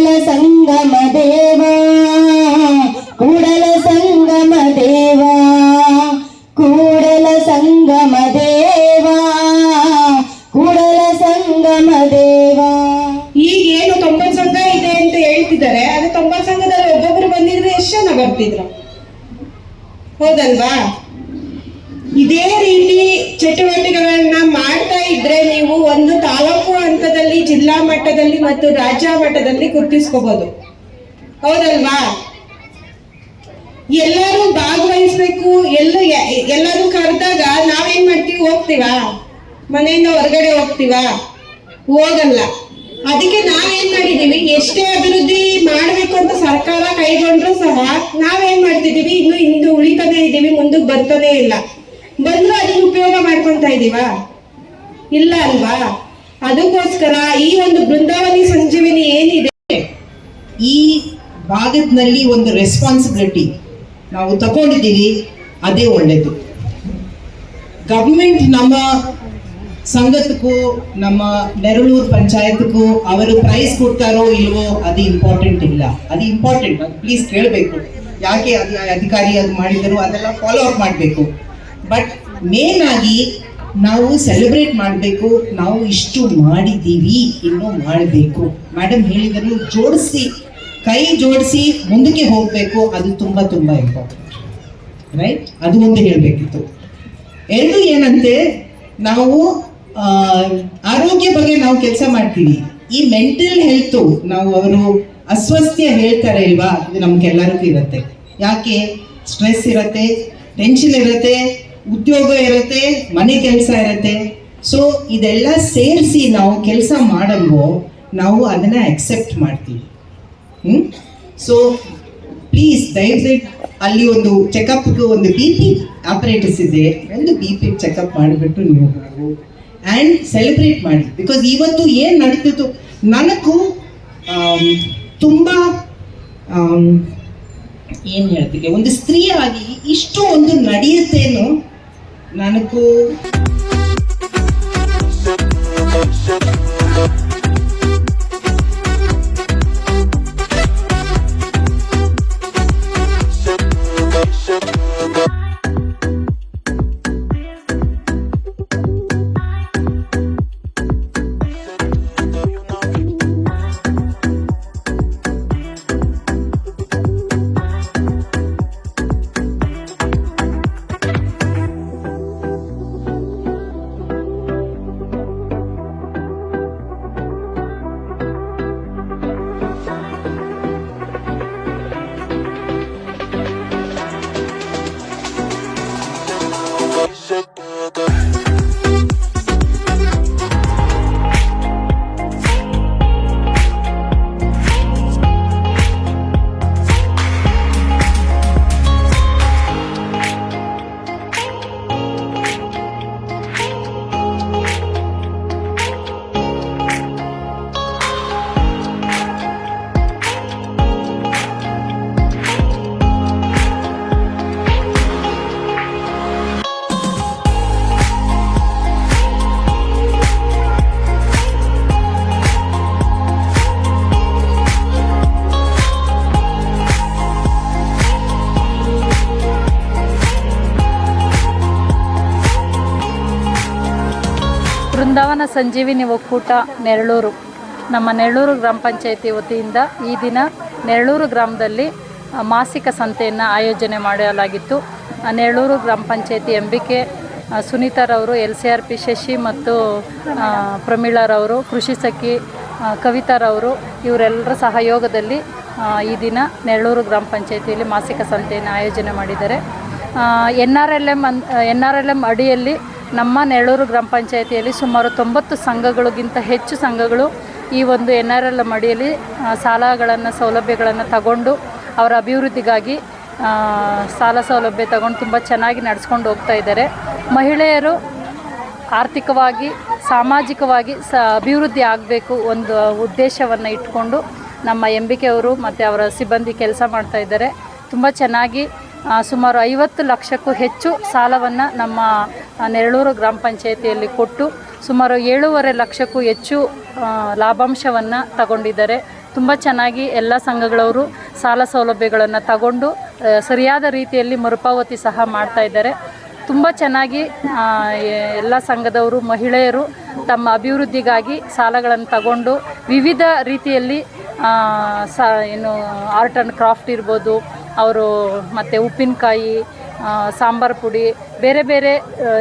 ಹೌದಲ್ವಾ ಇದೇ ರೀತಿ ಚಟುವಟಿಕೆಗಳನ್ನ ಮಾಡ್ತಾ ಇದ್ರೆ ನೀವು ಒಂದು ತಾಲೂಕು ಹಂತದಲ್ಲಿ, ಜಿಲ್ಲಾ ಮಟ್ಟದಲ್ಲಿ ಮತ್ತು ರಾಜ್ಯ ಮಟ್ಟದಲ್ಲಿ ಗುರುತಿಸ್ಕೋಬಹುದು ಹೌದಲ್ವಾ? ಎಲ್ಲರೂ ಭಾಗವಹಿಸ್ಬೇಕು. ಎಲ್ಲ ಎಲ್ಲರೂ ಕರೆದಾಗ ನಾವೇನ್ ಮಾಡ್ತೀವಿ? ಹೋಗ್ತೀವಾ? ಮನೆಯಿಂದ ಹೊರಗಡೆ ಹೋಗ್ತೀವಾ? ಹೋಗಲ್ಲ. ಅದಕ್ಕೆ ನಾವೇನ್ ಮಾಡಿದೀವಿ? ಎಷ್ಟೇ ಅಭಿವೃದ್ಧಿ ಮಾಡ್ಬೇಕು ಅಂತ ಸರ್ಕಾರ ಕೈಗೊಂಡ್ರು ಸಹ ನಾವೇನ್ ಮಾಡ್ತಿದೀವಿ? ಇನ್ನು ಹಿಂದೆ ಉಳಿತಾನೆ ಇದೀವಿ ಮುಂದಕ್ಕೆ ಬರ್ತಾನೆ ಇಲ್ಲ. ಬಂದ್ರು ಅದನ್ನ ಉಪಯೋಗ ಮಾಡ್ಕೊಂತ ಇದೀವ? ಇಲ್ಲ ಅಲ್ವಾ? ಅದಕ್ಕೋಸ್ಕರ ಈ ಒಂದು ಬೃಂದಾವನಿ ಸಂಜೀವಿನಿ ಏನಿದೆ? ಈ ಭಾಗದಲ್ಲಿ ಒಂದು ರೆಸ್ಪಾನ್ಸಿಬಿಲಿಟಿ ನಾವು ತಗೊಂಡಿದ್ದೀವಿ, ಅದೇ ಒಳ್ಳೇದು. ಗವರ್ಮೆಂಟ್ ನಮ್ಮ ಸಂಘಕ್ಕೂ, ನಮ್ಮ ನೆರಳೂರು ಪಂಚಾಯತ್ಗೂ ಅವರು ಪ್ರೈಸ್ ಕೊಡ್ತಾರೋ ಇಲ್ವೋ ಅದು ಇಂಪಾರ್ಟೆಂಟ್ ಇಲ್ಲ. ಅದು ಇಂಪಾರ್ಟೆಂಟ್ ಅದು ಪ್ಲೀಸ್ ಕೇಳಬೇಕು. ಯಾಕೆ ಅದು ಅಧಿಕಾರಿ ಅದು ಮಾಡಿದರು ಅದೆಲ್ಲ ಫಾಲೋ ಅಪ್ ಮಾಡಬೇಕು. ಬಟ್ ಮೇನ್ ಆಗಿ ನಾವು ಸೆಲೆಬ್ರೇಟ್ ಮಾಡಬೇಕು, ನಾವು ಇಷ್ಟು ಮಾಡಿದ್ದೀವಿ, ಇನ್ನೂ ಮಾಡಬೇಕು. ಮೇಡಮ್ ಹೇಳಿದರು ಜೋಡಿಸಿ, ಕೈ ಜೋಡಿಸಿ ಮುಂದಕ್ಕೆ ಹೋಗಬೇಕು, ಅದು ತುಂಬ ತುಂಬ ಇಂಪಾರ್ಟೆಂಟ್ ರೈಟ್ ಅದು ಒಂದು ಹೇಳಬೇಕಿತ್ತು. ಎರಡು ಏನಂತೆ, ನಾವು ಆರೋಗ್ಯ ಬಗ್ಗೆ ನಾವು ಕೆಲಸ ಮಾಡ್ತೀವಿ. ಈ ಮೆಂಟಲ್ ಹೆಲ್ತು ನಾವು ಅವರು ಅಸ್ವಸ್ಥ್ಯ ಹೇಳ್ತಾರೆ ಇಲ್ವಾ? ಇದು ನಮ್ಗೆಲ್ಲರಿಗೂ ಇರುತ್ತೆ. ಯಾಕೆ? ಸ್ಟ್ರೆಸ್ ಇರುತ್ತೆ ಟೆನ್ಷನ್ ಇರುತ್ತೆ, ಉದ್ಯೋಗ ಇರುತ್ತೆ, ಮನೆ ಕೆಲಸ ಇರುತ್ತೆ. ಸೊ ಇದೆಲ್ಲ ಸೇರಿಸಿ ನಾವು ಕೆಲಸ ಮಾಡಲ್ವೋ, ನಾವು ಅದನ್ನ ಅಕ್ಸೆಪ್ಟ್ ಮಾಡ್ತೀವಿ. ಹ್ಮ್? ಸೊ ಪ್ಲೀಸ್ ದಯವಿಟ್ಟು ಅಲ್ಲಿ ಒಂದು ಚೆಕಪ್ಗೆ ಒಂದು ಬಿ ಪಿ ಆಪರೇಟರ್ಸ್ ಇದೆ. ಒಂದು ಬಿ ಪಿ ಚೆಕಪ್ ಮಾಡಿಬಿಟ್ಟು ನೀವು ಆ್ಯಂಡ್ ಸೆಲೆಬ್ರೇಟ್ ಮಾಡಿ. ಬಿಕಾಸ್ ಇವತ್ತು ಏನು ನಡೀತಿತ್ತು? ನನಗೂ ತುಂಬ ಏನು ಹೇಳ್ತೀವಿ ಒಂದು ಸ್ತ್ರೀಯಾಗಿ ಇಷ್ಟು ಒಂದು ನಡೆಯುತ್ತೇನೋ ನನಗೂ ಸಂಜೀವಿನಿ ಒಕ್ಕೂಟ, ನೆರಳೂರು. ನಮ್ಮ ನೆರಳೂರು ಗ್ರಾಮ ಪಂಚಾಯಿತಿ ವತಿಯಿಂದ ಈ ದಿನ ನೆರಳೂರು ಗ್ರಾಮದಲ್ಲಿ ಮಾಸಿಕ ಸಂತೆಯನ್ನು ಆಯೋಜನೆ ಮಾಡಲಾಗಿತ್ತು. ನೆರಳೂರು ಗ್ರಾಮ panchayat MBK ಸುನೀತಾರವರು L C R P Shashi ಮತ್ತು ಪ್ರಮೀಳಾರವರು ಕೃಷಿ ಸಖಿ ಕವಿತಾರವರು ಇವರೆಲ್ಲರ ಸಹಯೋಗದಲ್ಲಿ ಈ ದಿನ ನೆರಳೂರು ಗ್ರಾಮ ಪಂಚಾಯತಿಯಲ್ಲಿ ಮಾಸಿಕ ಸಂತೆಯನ್ನು ಆಯೋಜನೆ ಮಾಡಿದ್ದಾರೆ. ಎನ್ ಆರ್ ಎಲ್ ಎಂ ಅನ್, ಎನ್ ಆರ್ ಎಲ್ ಎಂ ಅಡಿಯಲ್ಲಿ ನಮ್ಮ ನೆಳೂರು ಗ್ರಾಮ ಪಂಚಾಯಿತಿಯಲ್ಲಿ ಸುಮಾರು ತೊಂಬತ್ತು ಸಂಘಗಳಿಗಿಂತ ಹೆಚ್ಚು ಸಂಘಗಳು ಈ ಒಂದು ಎನ್ ಆರ್ ಎಲ್ ಮಡಿಯಲ್ಲಿ ಸಾಲಗಳನ್ನು, ಸೌಲಭ್ಯಗಳನ್ನು ತಗೊಂಡು ಅವರ ಅಭಿವೃದ್ಧಿಗಾಗಿ ಸಾಲ ಸೌಲಭ್ಯ ತಗೊಂಡು ತುಂಬ ಚೆನ್ನಾಗಿ ನಡೆಸ್ಕೊಂಡು ಹೋಗ್ತಾ ಇದ್ದಾರೆ. ಮಹಿಳೆಯರು ಆರ್ಥಿಕವಾಗಿ, ಸಾಮಾಜಿಕವಾಗಿ ಸ, ಅಭಿವೃದ್ಧಿ ಆಗಬೇಕು ಒಂದು ಉದ್ದೇಶವನ್ನು ಇಟ್ಕೊಂಡು ನಮ್ಮ ಎಂಬಿಕೆ ಅವರು ಮತ್ತು ಅವರ ಸಿಬ್ಬಂದಿ ಕೆಲಸ ಮಾಡ್ತಾ ಇದ್ದಾರೆ. ತುಂಬ ಚೆನ್ನಾಗಿ ಸುಮಾರು ಐವತ್ತು ಲಕ್ಷಕ್ಕೂ ಹೆಚ್ಚು ಸಾಲವನ್ನು ನಮ್ಮ ನೆರಳೂರು ಗ್ರಾಮ ಪಂಚಾಯಿತಿಯಲ್ಲಿ ಕೊಟ್ಟು ಸುಮಾರು ಏಳೂವರೆ ಲಕ್ಷಕ್ಕೂ ಹೆಚ್ಚು ಲಾಭಾಂಶವನ್ನು ತಗೊಂಡಿದ್ದಾರೆ. ತುಂಬ ಚೆನ್ನಾಗಿ ಎಲ್ಲ ಸಂಘಗಳವರು ಸಾಲ ಸೌಲಭ್ಯಗಳನ್ನು ತಗೊಂಡು ಸರಿಯಾದ ರೀತಿಯಲ್ಲಿ ಮರುಪಾವತಿ ಸಹ ಮಾಡ್ತಾ ಇದ್ದಾರೆ. ತುಂಬ ಚೆನ್ನಾಗಿ ಎಲ್ಲ ಸಂಘದವರು, ಮಹಿಳೆಯರು ತಮ್ಮ ಅಭಿವೃದ್ಧಿಗಾಗಿ ಸಾಲಗಳನ್ನು ತಗೊಂಡು ವಿವಿಧ ರೀತಿಯಲ್ಲಿ ಸ, ಏನು, ಆರ್ಟ್ ಆ್ಯಂಡ್ ಕ್ರಾಫ್ಟ್ ಇರ್ಬೋದು ಅವರು ಮತ್ತು ಉಪ್ಪಿನಕಾಯಿ ಸಾಂಬಾರು ಪುಡಿ, ಬೇರೆ ಬೇರೆ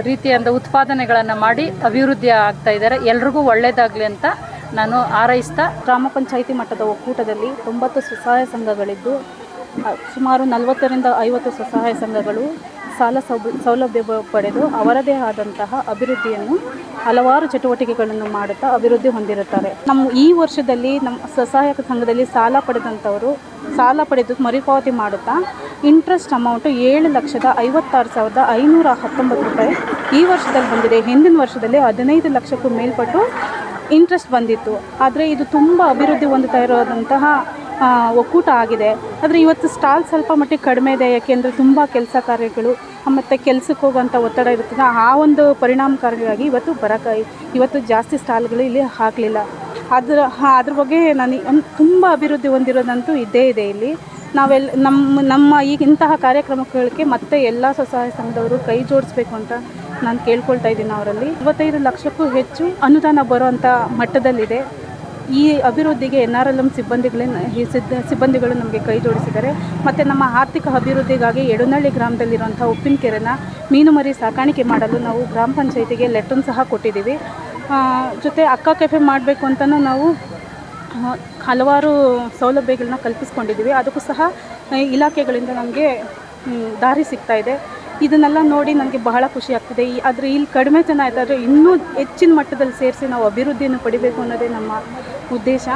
ರೀತಿಯಾದ ಉತ್ಪಾದನೆಗಳನ್ನು ಮಾಡಿ ಅಭಿವೃದ್ಧಿ ಆಗ್ತಾ ಇದ್ದಾರೆ. ಎಲ್ರಿಗೂ ಒಳ್ಳೆಯದಾಗಲಿ ಅಂತ ನಾನು ಹಾರೈಸ್ತಾ, ಗ್ರಾಮ ಪಂಚಾಯಿತಿ ಮಟ್ಟದ ಒಕ್ಕೂಟದಲ್ಲಿ ತೊಂಬತ್ತು ಸ್ವಸಹಾಯ ಸಂಘಗಳಿದ್ದು ಸುಮಾರು ನಲವತ್ತರಿಂದ ಐವತ್ತು ಸ್ವಸಹಾಯ ಸಂಘಗಳು ಸಾಲ ಸೌಲಭ್ಯ ಪಡೆದು ಅವರದೇ ಆದಂತಹ ಅಭಿವೃದ್ಧಿಯನ್ನು ಹಲವಾರು ಚಟುವಟಿಕೆಗಳನ್ನು ಮಾಡುತ್ತಾ ಅಭಿವೃದ್ಧಿ ಹೊಂದಿರುತ್ತಾರೆ. ನಮ್ಮ ಈ ವರ್ಷದಲ್ಲಿ ನಮ್ಮ ಸ್ವಸಹಾಯಕ ಸಂಘದಲ್ಲಿ ಸಾಲ ಪಡೆದಂಥವರು ಸಾಲ ಪಡೆದು ಮರುಪಾವತಿ ಮಾಡುತ್ತಾ ಇಂಟ್ರೆಸ್ಟ್ ಅಮೌಂಟು ಏಳು ಲಕ್ಷದ ಐವತ್ತಾರು ಸಾವಿರದ ಐನೂರ ಹತ್ತೊಂಬತ್ತು ರೂಪಾಯಿ ಈ ವರ್ಷದಲ್ಲಿ ಬಂದಿದೆ. ಹಿಂದಿನ ವರ್ಷದಲ್ಲಿ ಹದಿನೈದು ಲಕ್ಷಕ್ಕೂ ಮೇಲ್ಪಟ್ಟು ಇಂಟ್ರೆಸ್ಟ್ ಬಂದಿತ್ತು. ಆದರೆ ಇದು ತುಂಬ ಅಭಿವೃದ್ಧಿ ಹೊಂದುತ್ತಾ ಇರೋದಂತಹ ಒಕ್ಕೂಟ ಆಗಿದೆ. ಆದರೆ ಇವತ್ತು ಸ್ಟಾಲ್ ಸ್ವಲ್ಪ ಮಟ್ಟಿಗೆ ಕಡಿಮೆ ಇದೆ. ಯಾಕೆಂದರೆ ತುಂಬ ಕೆಲಸ ಕಾರ್ಯಗಳು, ಮತ್ತು ಕೆಲಸಕ್ಕೆ ಹೋಗುವಂಥ ಒತ್ತಡ ಇರುತ್ತದೆ. ಆ ಒಂದು ಪರಿಣಾಮಕಾರಿಯಾಗಿ ಇವತ್ತು ಬರೋಕ, ಇವತ್ತು ಜಾಸ್ತಿ ಸ್ಟಾಲ್ಗಳು ಇಲ್ಲಿ ಹಾಕಲಿಲ್ಲ. ಅದರ ಅದ್ರ ಬಗ್ಗೆ ನಾನು ತುಂಬ ಅಭಿವೃದ್ಧಿ ಹೊಂದಿರೋದಂತೂ ಇದ್ದೇ ಇದೆ ಇಲ್ಲಿ. ನಾವೆಲ್ಲ ನಮ್ಮ ನಮ್ಮ ಈಗ ಇಂತಹ ಕಾರ್ಯಕ್ರಮಗಳಿಗೆ ಮತ್ತೆ ಎಲ್ಲ ಸ್ವಸಹಾಯ ಸಂಘದವರು ಕೈ ಜೋಡಿಸ್ಬೇಕು ಅಂತ ನಾನು ಕೇಳ್ಕೊಳ್ತಾ ಇದ್ದೀನಿ ಅವರಲ್ಲಿ. ಇವತ್ತೈದು ಲಕ್ಷಕ್ಕೂ ಹೆಚ್ಚು ಅನುದಾನ ಬರುವಂಥ ಮಟ್ಟದಲ್ಲಿದೆ. ಈ ಅಭಿವೃದ್ಧಿಗೆ ಎನ್ ಆರ್ ಎಲ್ ಎಂ ಸಿಬ್ಬಂದಿಗಳೇ ಈ ಸಿದ್ದ ಸಿಬ್ಬಂದಿಗಳು ನಮಗೆ ಕೈ ಜೋಡಿಸಿದ್ದಾರೆ. ಮತ್ತು ನಮ್ಮ ಆರ್ಥಿಕ ಅಭಿವೃದ್ಧಿಗಾಗಿ ಎಡನಹಳ್ಳಿ ಗ್ರಾಮದಲ್ಲಿರುವಂಥ ಉಪ್ಪಿನಕೆರೆನ ಮೀನುಮರಿ ಸಾಕಾಣಿಕೆ ಮಾಡಲು ನಾವು ಗ್ರಾಮ ಪಂಚಾಯತಿಗೆ ಲೆಟರ್ ಸಹ ಕೊಟ್ಟಿದ್ದೀವಿ. ಜೊತೆ ಅಕ್ಕ ಕೆಫೆ ಮಾಡಬೇಕು ಅಂತಲೂ ನಾವು ಹಲವಾರು ಸೌಲಭ್ಯಗಳನ್ನ ಕಲ್ಪಿಸ್ಕೊಂಡಿದ್ದೀವಿ. ಅದಕ್ಕೂ ಸಹ ಇಲಾಖೆಗಳಿಂದ ನಮಗೆ ದಾರಿ ಸಿಗ್ತಾ ಇದೆ. ಇದನ್ನೆಲ್ಲ ನೋಡಿ ನನಗೆ ಬಹಳ ಖುಷಿ ಆಗ್ತಿದೆ. ಈ ಆದರೆ ಇಲ್ಲಿ ಕಡಿಮೆ ಜನ ಇದ್ದಾರೆ. ಇನ್ನೂ ಹೆಚ್ಚಿನ ಮಟ್ಟದಲ್ಲಿ ಸೇರಿಸಿ ನಾವು ಅಭಿವೃದ್ಧಿಯನ್ನು ಪಡಿಬೇಕು ಅನ್ನೋದೇ ನಮ್ಮ ಉದ್ದೇಶ.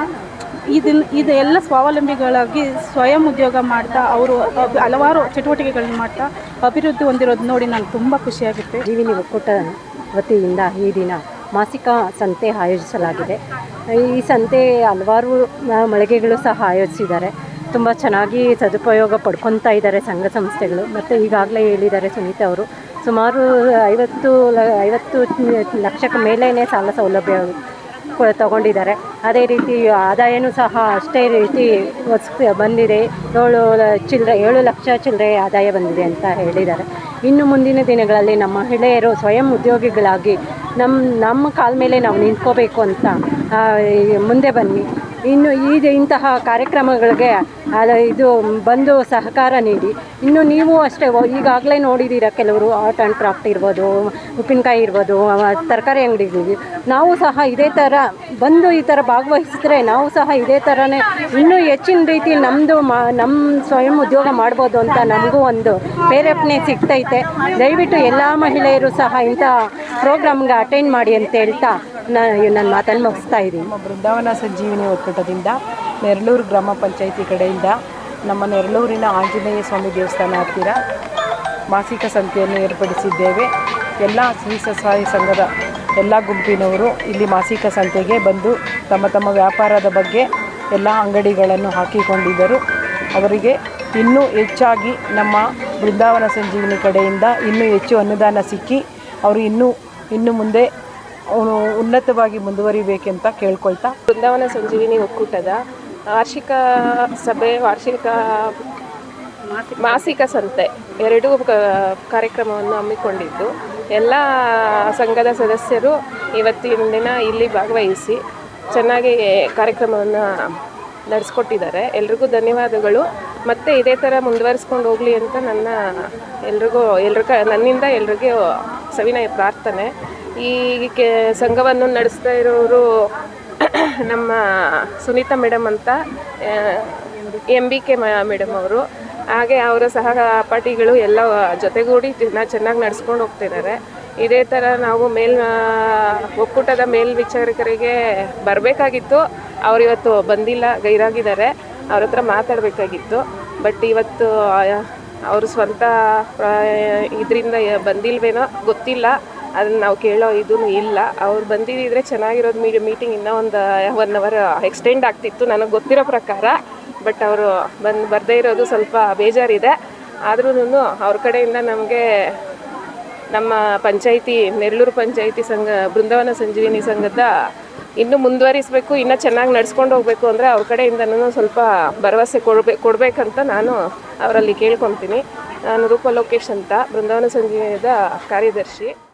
ಇದನ್ನು ಇದೆಲ್ಲ ಸ್ವಾವಲಂಬಿಗಳಾಗಿ ಸ್ವಯಂ ಉದ್ಯೋಗ ಮಾಡ್ತಾ, ಅವರು ಹಲವಾರು ಚಟುವಟಿಕೆಗಳನ್ನ ಮಾಡ್ತಾ ಅಭಿವೃದ್ಧಿ ಹೊಂದಿರೋದು ನೋಡಿ ನಾನು ತುಂಬ ಖುಷಿಯಾಗುತ್ತೆ ಜೀವಿನಿ ಒಕ್ಕೂಟ ವತಿಯಿಂದ ಈ ದಿನ ಮಾಸಿಕ ಸಂತೆ ಆಯೋಜಿಸಲಾಗಿದೆ. ಈ ಸಂತೆ ಹಲವಾರು ಮಳಿಗೆಗಳು ಸಹ ಆಯೋಜಿಸಿದ್ದಾರೆ. ತುಂಬ ಚೆನ್ನಾಗಿ ಸದುಪಯೋಗ ಪಡ್ಕೊತಾ ಇದ್ದಾರೆ ಸಂಘ ಸಂಸ್ಥೆಗಳು. ಮತ್ತು ಈಗಾಗಲೇ ಹೇಳಿದ್ದಾರೆ ಸುನೀತಾ ಅವರು, ಸುಮಾರು ಐವತ್ತು ಲ- ಐವತ್ತು ಲಕ್ಷಕ್ಕೆ ಮೇಲೇ ಸಾಲ ಸೌಲಭ್ಯ ತಗೊಂಡಿದ್ದಾರೆ. ಅದೇ ರೀತಿ ಆದಾಯನೂ ಸಹ ಅಷ್ಟೇ ರೀತಿ ಹೊಸ ಬಂದಿದೆ. ಏಳು ಚಿಲ್ಲರೆ ಏಳು ಲಕ್ಷ ಚಿಲ್ಲರೆ ಆದಾಯ ಬಂದಿದೆ ಅಂತ ಹೇಳಿದ್ದಾರೆ. ಇನ್ನು ಮುಂದಿನ ದಿನಗಳಲ್ಲಿ ನಮ್ಮ ಮಹಿಳೆಯರು ಸ್ವಯಂ ಉದ್ಯೋಗಿಗಳಾಗಿ ನಮ್ಮ ನಮ್ಮ ಕಾಲ ಮೇಲೆ ನಾವು ನಿಂತ್ಕೋಬೇಕು ಅಂತ ಮುಂದೆ ಬನ್ನಿ. ಇನ್ನು ಈಗ ಇಂತಹ ಕಾರ್ಯಕ್ರಮಗಳಿಗೆ ಇದು ಬಂದು ಸಹಕಾರ ನೀಡಿ. ಇನ್ನು ನೀವು ಅಷ್ಟೇ ಈಗಾಗಲೇ ನೋಡಿದ್ದೀರ ಕೆಲವರು ಆರ್ಟ್ ಆ್ಯಂಡ್ ಕ್ರಾಫ್ಟ್ ಇರ್ಬೋದು, ಉಪ್ಪಿನಕಾಯಿ ಇರ್ಬೋದು ತರಕಾರಿ ಅಂಗಡಿಗಳಿಗೆ ನಾವು ಸಹ ಇದೇ ಥರ ಬಂದು ಈ ಥರ ಭಾಗವಹಿಸಿದ್ರೆ ನಾವು ಸಹ ಇದೇ ಥರನೇ ಇನ್ನೂ ಹೆಚ್ಚಿನ ರೀತಿ ನಮ್ಮದು ಮಾ ನಮ್ಮ ಸ್ವಯಂ ಉದ್ಯೋಗ ಮಾಡ್ಬೋದು ಅಂತ ನಮಗೂ ಒಂದು ಪ್ರೇರೇಪಣೆ ಸಿಗ್ತೈತೆ. ದಯವಿಟ್ಟು ಎಲ್ಲ ಮಹಿಳೆಯರು ಸಹ ಇಂಥ ಪ್ರೋಗ್ರಾಮ್ಗೆ ಅಟೆಂಡ್ ಮಾಡಿ ಅಂತ ಹೇಳ್ತಾ ನಾನು ನನ್ನ ಮಾತನ್ನು ಮುಗಿಸ್ತಾ ಇದ್ದೀನಿ. ಬೃಂದಾವನ ಸಂಜೀವಿನಿ ಒಕ್ಕೂಟದಿಂದ ನೆರಳೂರು ಗ್ರಾಮ ಪಂಚಾಯಿತಿ ಕಡೆಯಿಂದ ನಮ್ಮ ನೆರಳೂರಿನ ಆಂಜನೇಯ ಸ್ವಾಮಿ ದೇವಸ್ಥಾನ ಹತ್ತಿರ ಮಾಸಿಕ ಸಂತೆಯನ್ನು ಏರ್ಪಡಿಸಿದ್ದೇವೆ. ಎಲ್ಲ ಶ್ರೀ ಸ್ವಸಹಾಯ ಸಂಘದ ಎಲ್ಲ ಗುಂಪಿನವರು ಇಲ್ಲಿ ಮಾಸಿಕ ಸಂತೆಗೆ ಬಂದು ತಮ್ಮ ತಮ್ಮ ವ್ಯಾಪಾರದ ಬಗ್ಗೆ ಎಲ್ಲ ಅಂಗಡಿಗಳನ್ನು ಹಾಕಿಕೊಂಡಿದ್ದರು. ಅವರಿಗೆ ಇನ್ನೂ ಹೆಚ್ಚಾಗಿ ನಮ್ಮ ಬೃಂದಾವನ ಸಂಜೀವಿನಿ ಕಡೆಯಿಂದ ಇನ್ನೂ ಹೆಚ್ಚು ಅನುದಾನ ಸಿಕ್ಕಿ, ಅವರು ಇನ್ನೂ, ಇನ್ನು ಮುಂದೆ ಅವ್ರು ಉನ್ನತವಾಗಿ ಮುಂದುವರಿಬೇಕೆಂತ ಕೇಳ್ಕೊಳ್ತಾ? ಬೃಂದಾವನ ಸಂಜೀವಿನಿ ಒಕ್ಕೂಟದ ವಾರ್ಷಿಕ ಸಭೆ, ವಾರ್ಷಿಕ ಮಾಸಿಕ ಸಂತೆ ಎರಡೂ ಕಾರ್ಯಕ್ರಮವನ್ನು ಹಮ್ಮಿಕೊಂಡಿದ್ದು. ಎಲ್ಲ ಸಂಘದ ಸದಸ್ಯರು ಇವತ್ತಿನ ದಿನ ಇಲ್ಲಿ ಭಾಗವಹಿಸಿ ಚೆನ್ನಾಗಿ ಕಾರ್ಯಕ್ರಮವನ್ನು ನಡೆಸ್ಕೊಟ್ಟಿದ್ದಾರೆ. ಎಲ್ರಿಗೂ ಧನ್ಯವಾದಗಳು. ಮತ್ತು ಇದೇ ಥರ ಮುಂದುವರಿಸ್ಕೊಂಡು ಹೋಗಲಿ ಅಂತ ನನ್ನ ಎಲ್ರಿಗೂ ಎಲ್ರ ಕ ನನ್ನಿಂದ ಎಲ್ರಿಗೂ ಸವಿನಯ ಪ್ರಾರ್ಥನೆ. ಈ ಕೆ ಸಂಘವನ್ನು ನಡೆಸ್ತಾ ಇರೋರು ನಮ್ಮ ಸುನೀತಾ ಮೇಡಮ್ ಅಂತ ಎಂ ಬಿ ಕೆ ಮೇಡಮ್ ಅವರು. ಹಾಗೆ ಅವರ ಸಹಪಾಠಿಗಳು ಎಲ್ಲ ಜೊತೆಗೂಡಿ ದಿನ ಚೆನ್ನಾಗಿ ನಡೆಸ್ಕೊಂಡು ಹೋಗ್ತಿದ್ದಾರೆ. ಇದೇ ಥರ ನಾವು ಮೇಲ್ ಒಕ್ಕೂಟದ ಮೇಲ್ವಿಚಾರಕರಿಗೆ ಬರಬೇಕಾಗಿತ್ತು. ಅವರು ಇವತ್ತು ಬಂದಿಲ್ಲ, ಗೈರಾಗಿದ್ದಾರೆ. ಅವ್ರ ಹತ್ರ ಮಾತಾಡಬೇಕಾಗಿತ್ತು. ಬಟ್ ಇವತ್ತು ಅವರು ಸ್ವಂತ ಇದರಿಂದ ಬಂದಿಲ್ವೇನೋ ಗೊತ್ತಿಲ್ಲ. ಅದನ್ನು ನಾವು ಕೇಳೋ ಇದೂ ಇಲ್ಲ. ಅವ್ರು ಬಂದಿದ್ದಿದ್ರೆ ಚೆನ್ನಾಗಿರೋದು ಮೀ ಮೀಟಿಂಗ್ ಇನ್ನೂ ಒಂದು ಒನ್ ಅವರ್ ಎಕ್ಸ್ಟೆಂಡ್ ಆಗ್ತಿತ್ತು ನನಗೆ ಗೊತ್ತಿರೋ ಪ್ರಕಾರ. ಬಟ್ ಅವರು ಬಂದು ಬರದೇ ಇರೋದು ಸ್ವಲ್ಪ ಬೇಜಾರಿದೆ. ಆದ್ರೂ ಅವ್ರ ಕಡೆಯಿಂದ ನಮಗೆ ನಮ್ಮ ಪಂಚಾಯಿತಿ ನೆರಳೂರು ಪಂಚಾಯಿತಿ ಸಂಘ, ಬೃಂದಾವನ ಸಂಜೀವಿನಿ ಸಂಘದ ಇನ್ನೂ ಮುಂದುವರಿಸಬೇಕು, ಇನ್ನೂ ಚೆನ್ನಾಗಿ ನಡ್ಸ್ಕೊಂಡು ಹೋಗಬೇಕು ಅಂದರೆ ಅವ್ರ ಕಡೆಯಿಂದನೂ ಸ್ವಲ್ಪ ಭರವಸೆ ಕೊಡ್ಬೇ ಕೊಡಬೇಕಂತ ನಾನು ಅವರಲ್ಲಿ ಕೇಳ್ಕೊತೀನಿ. ನಾನು ರೂಪ ಲೋಕೇಶ್ ಅಂತ, ಬೃಂದಾವನ ಸಂಜೀವಿನಿದ ಕಾರ್ಯದರ್ಶಿ.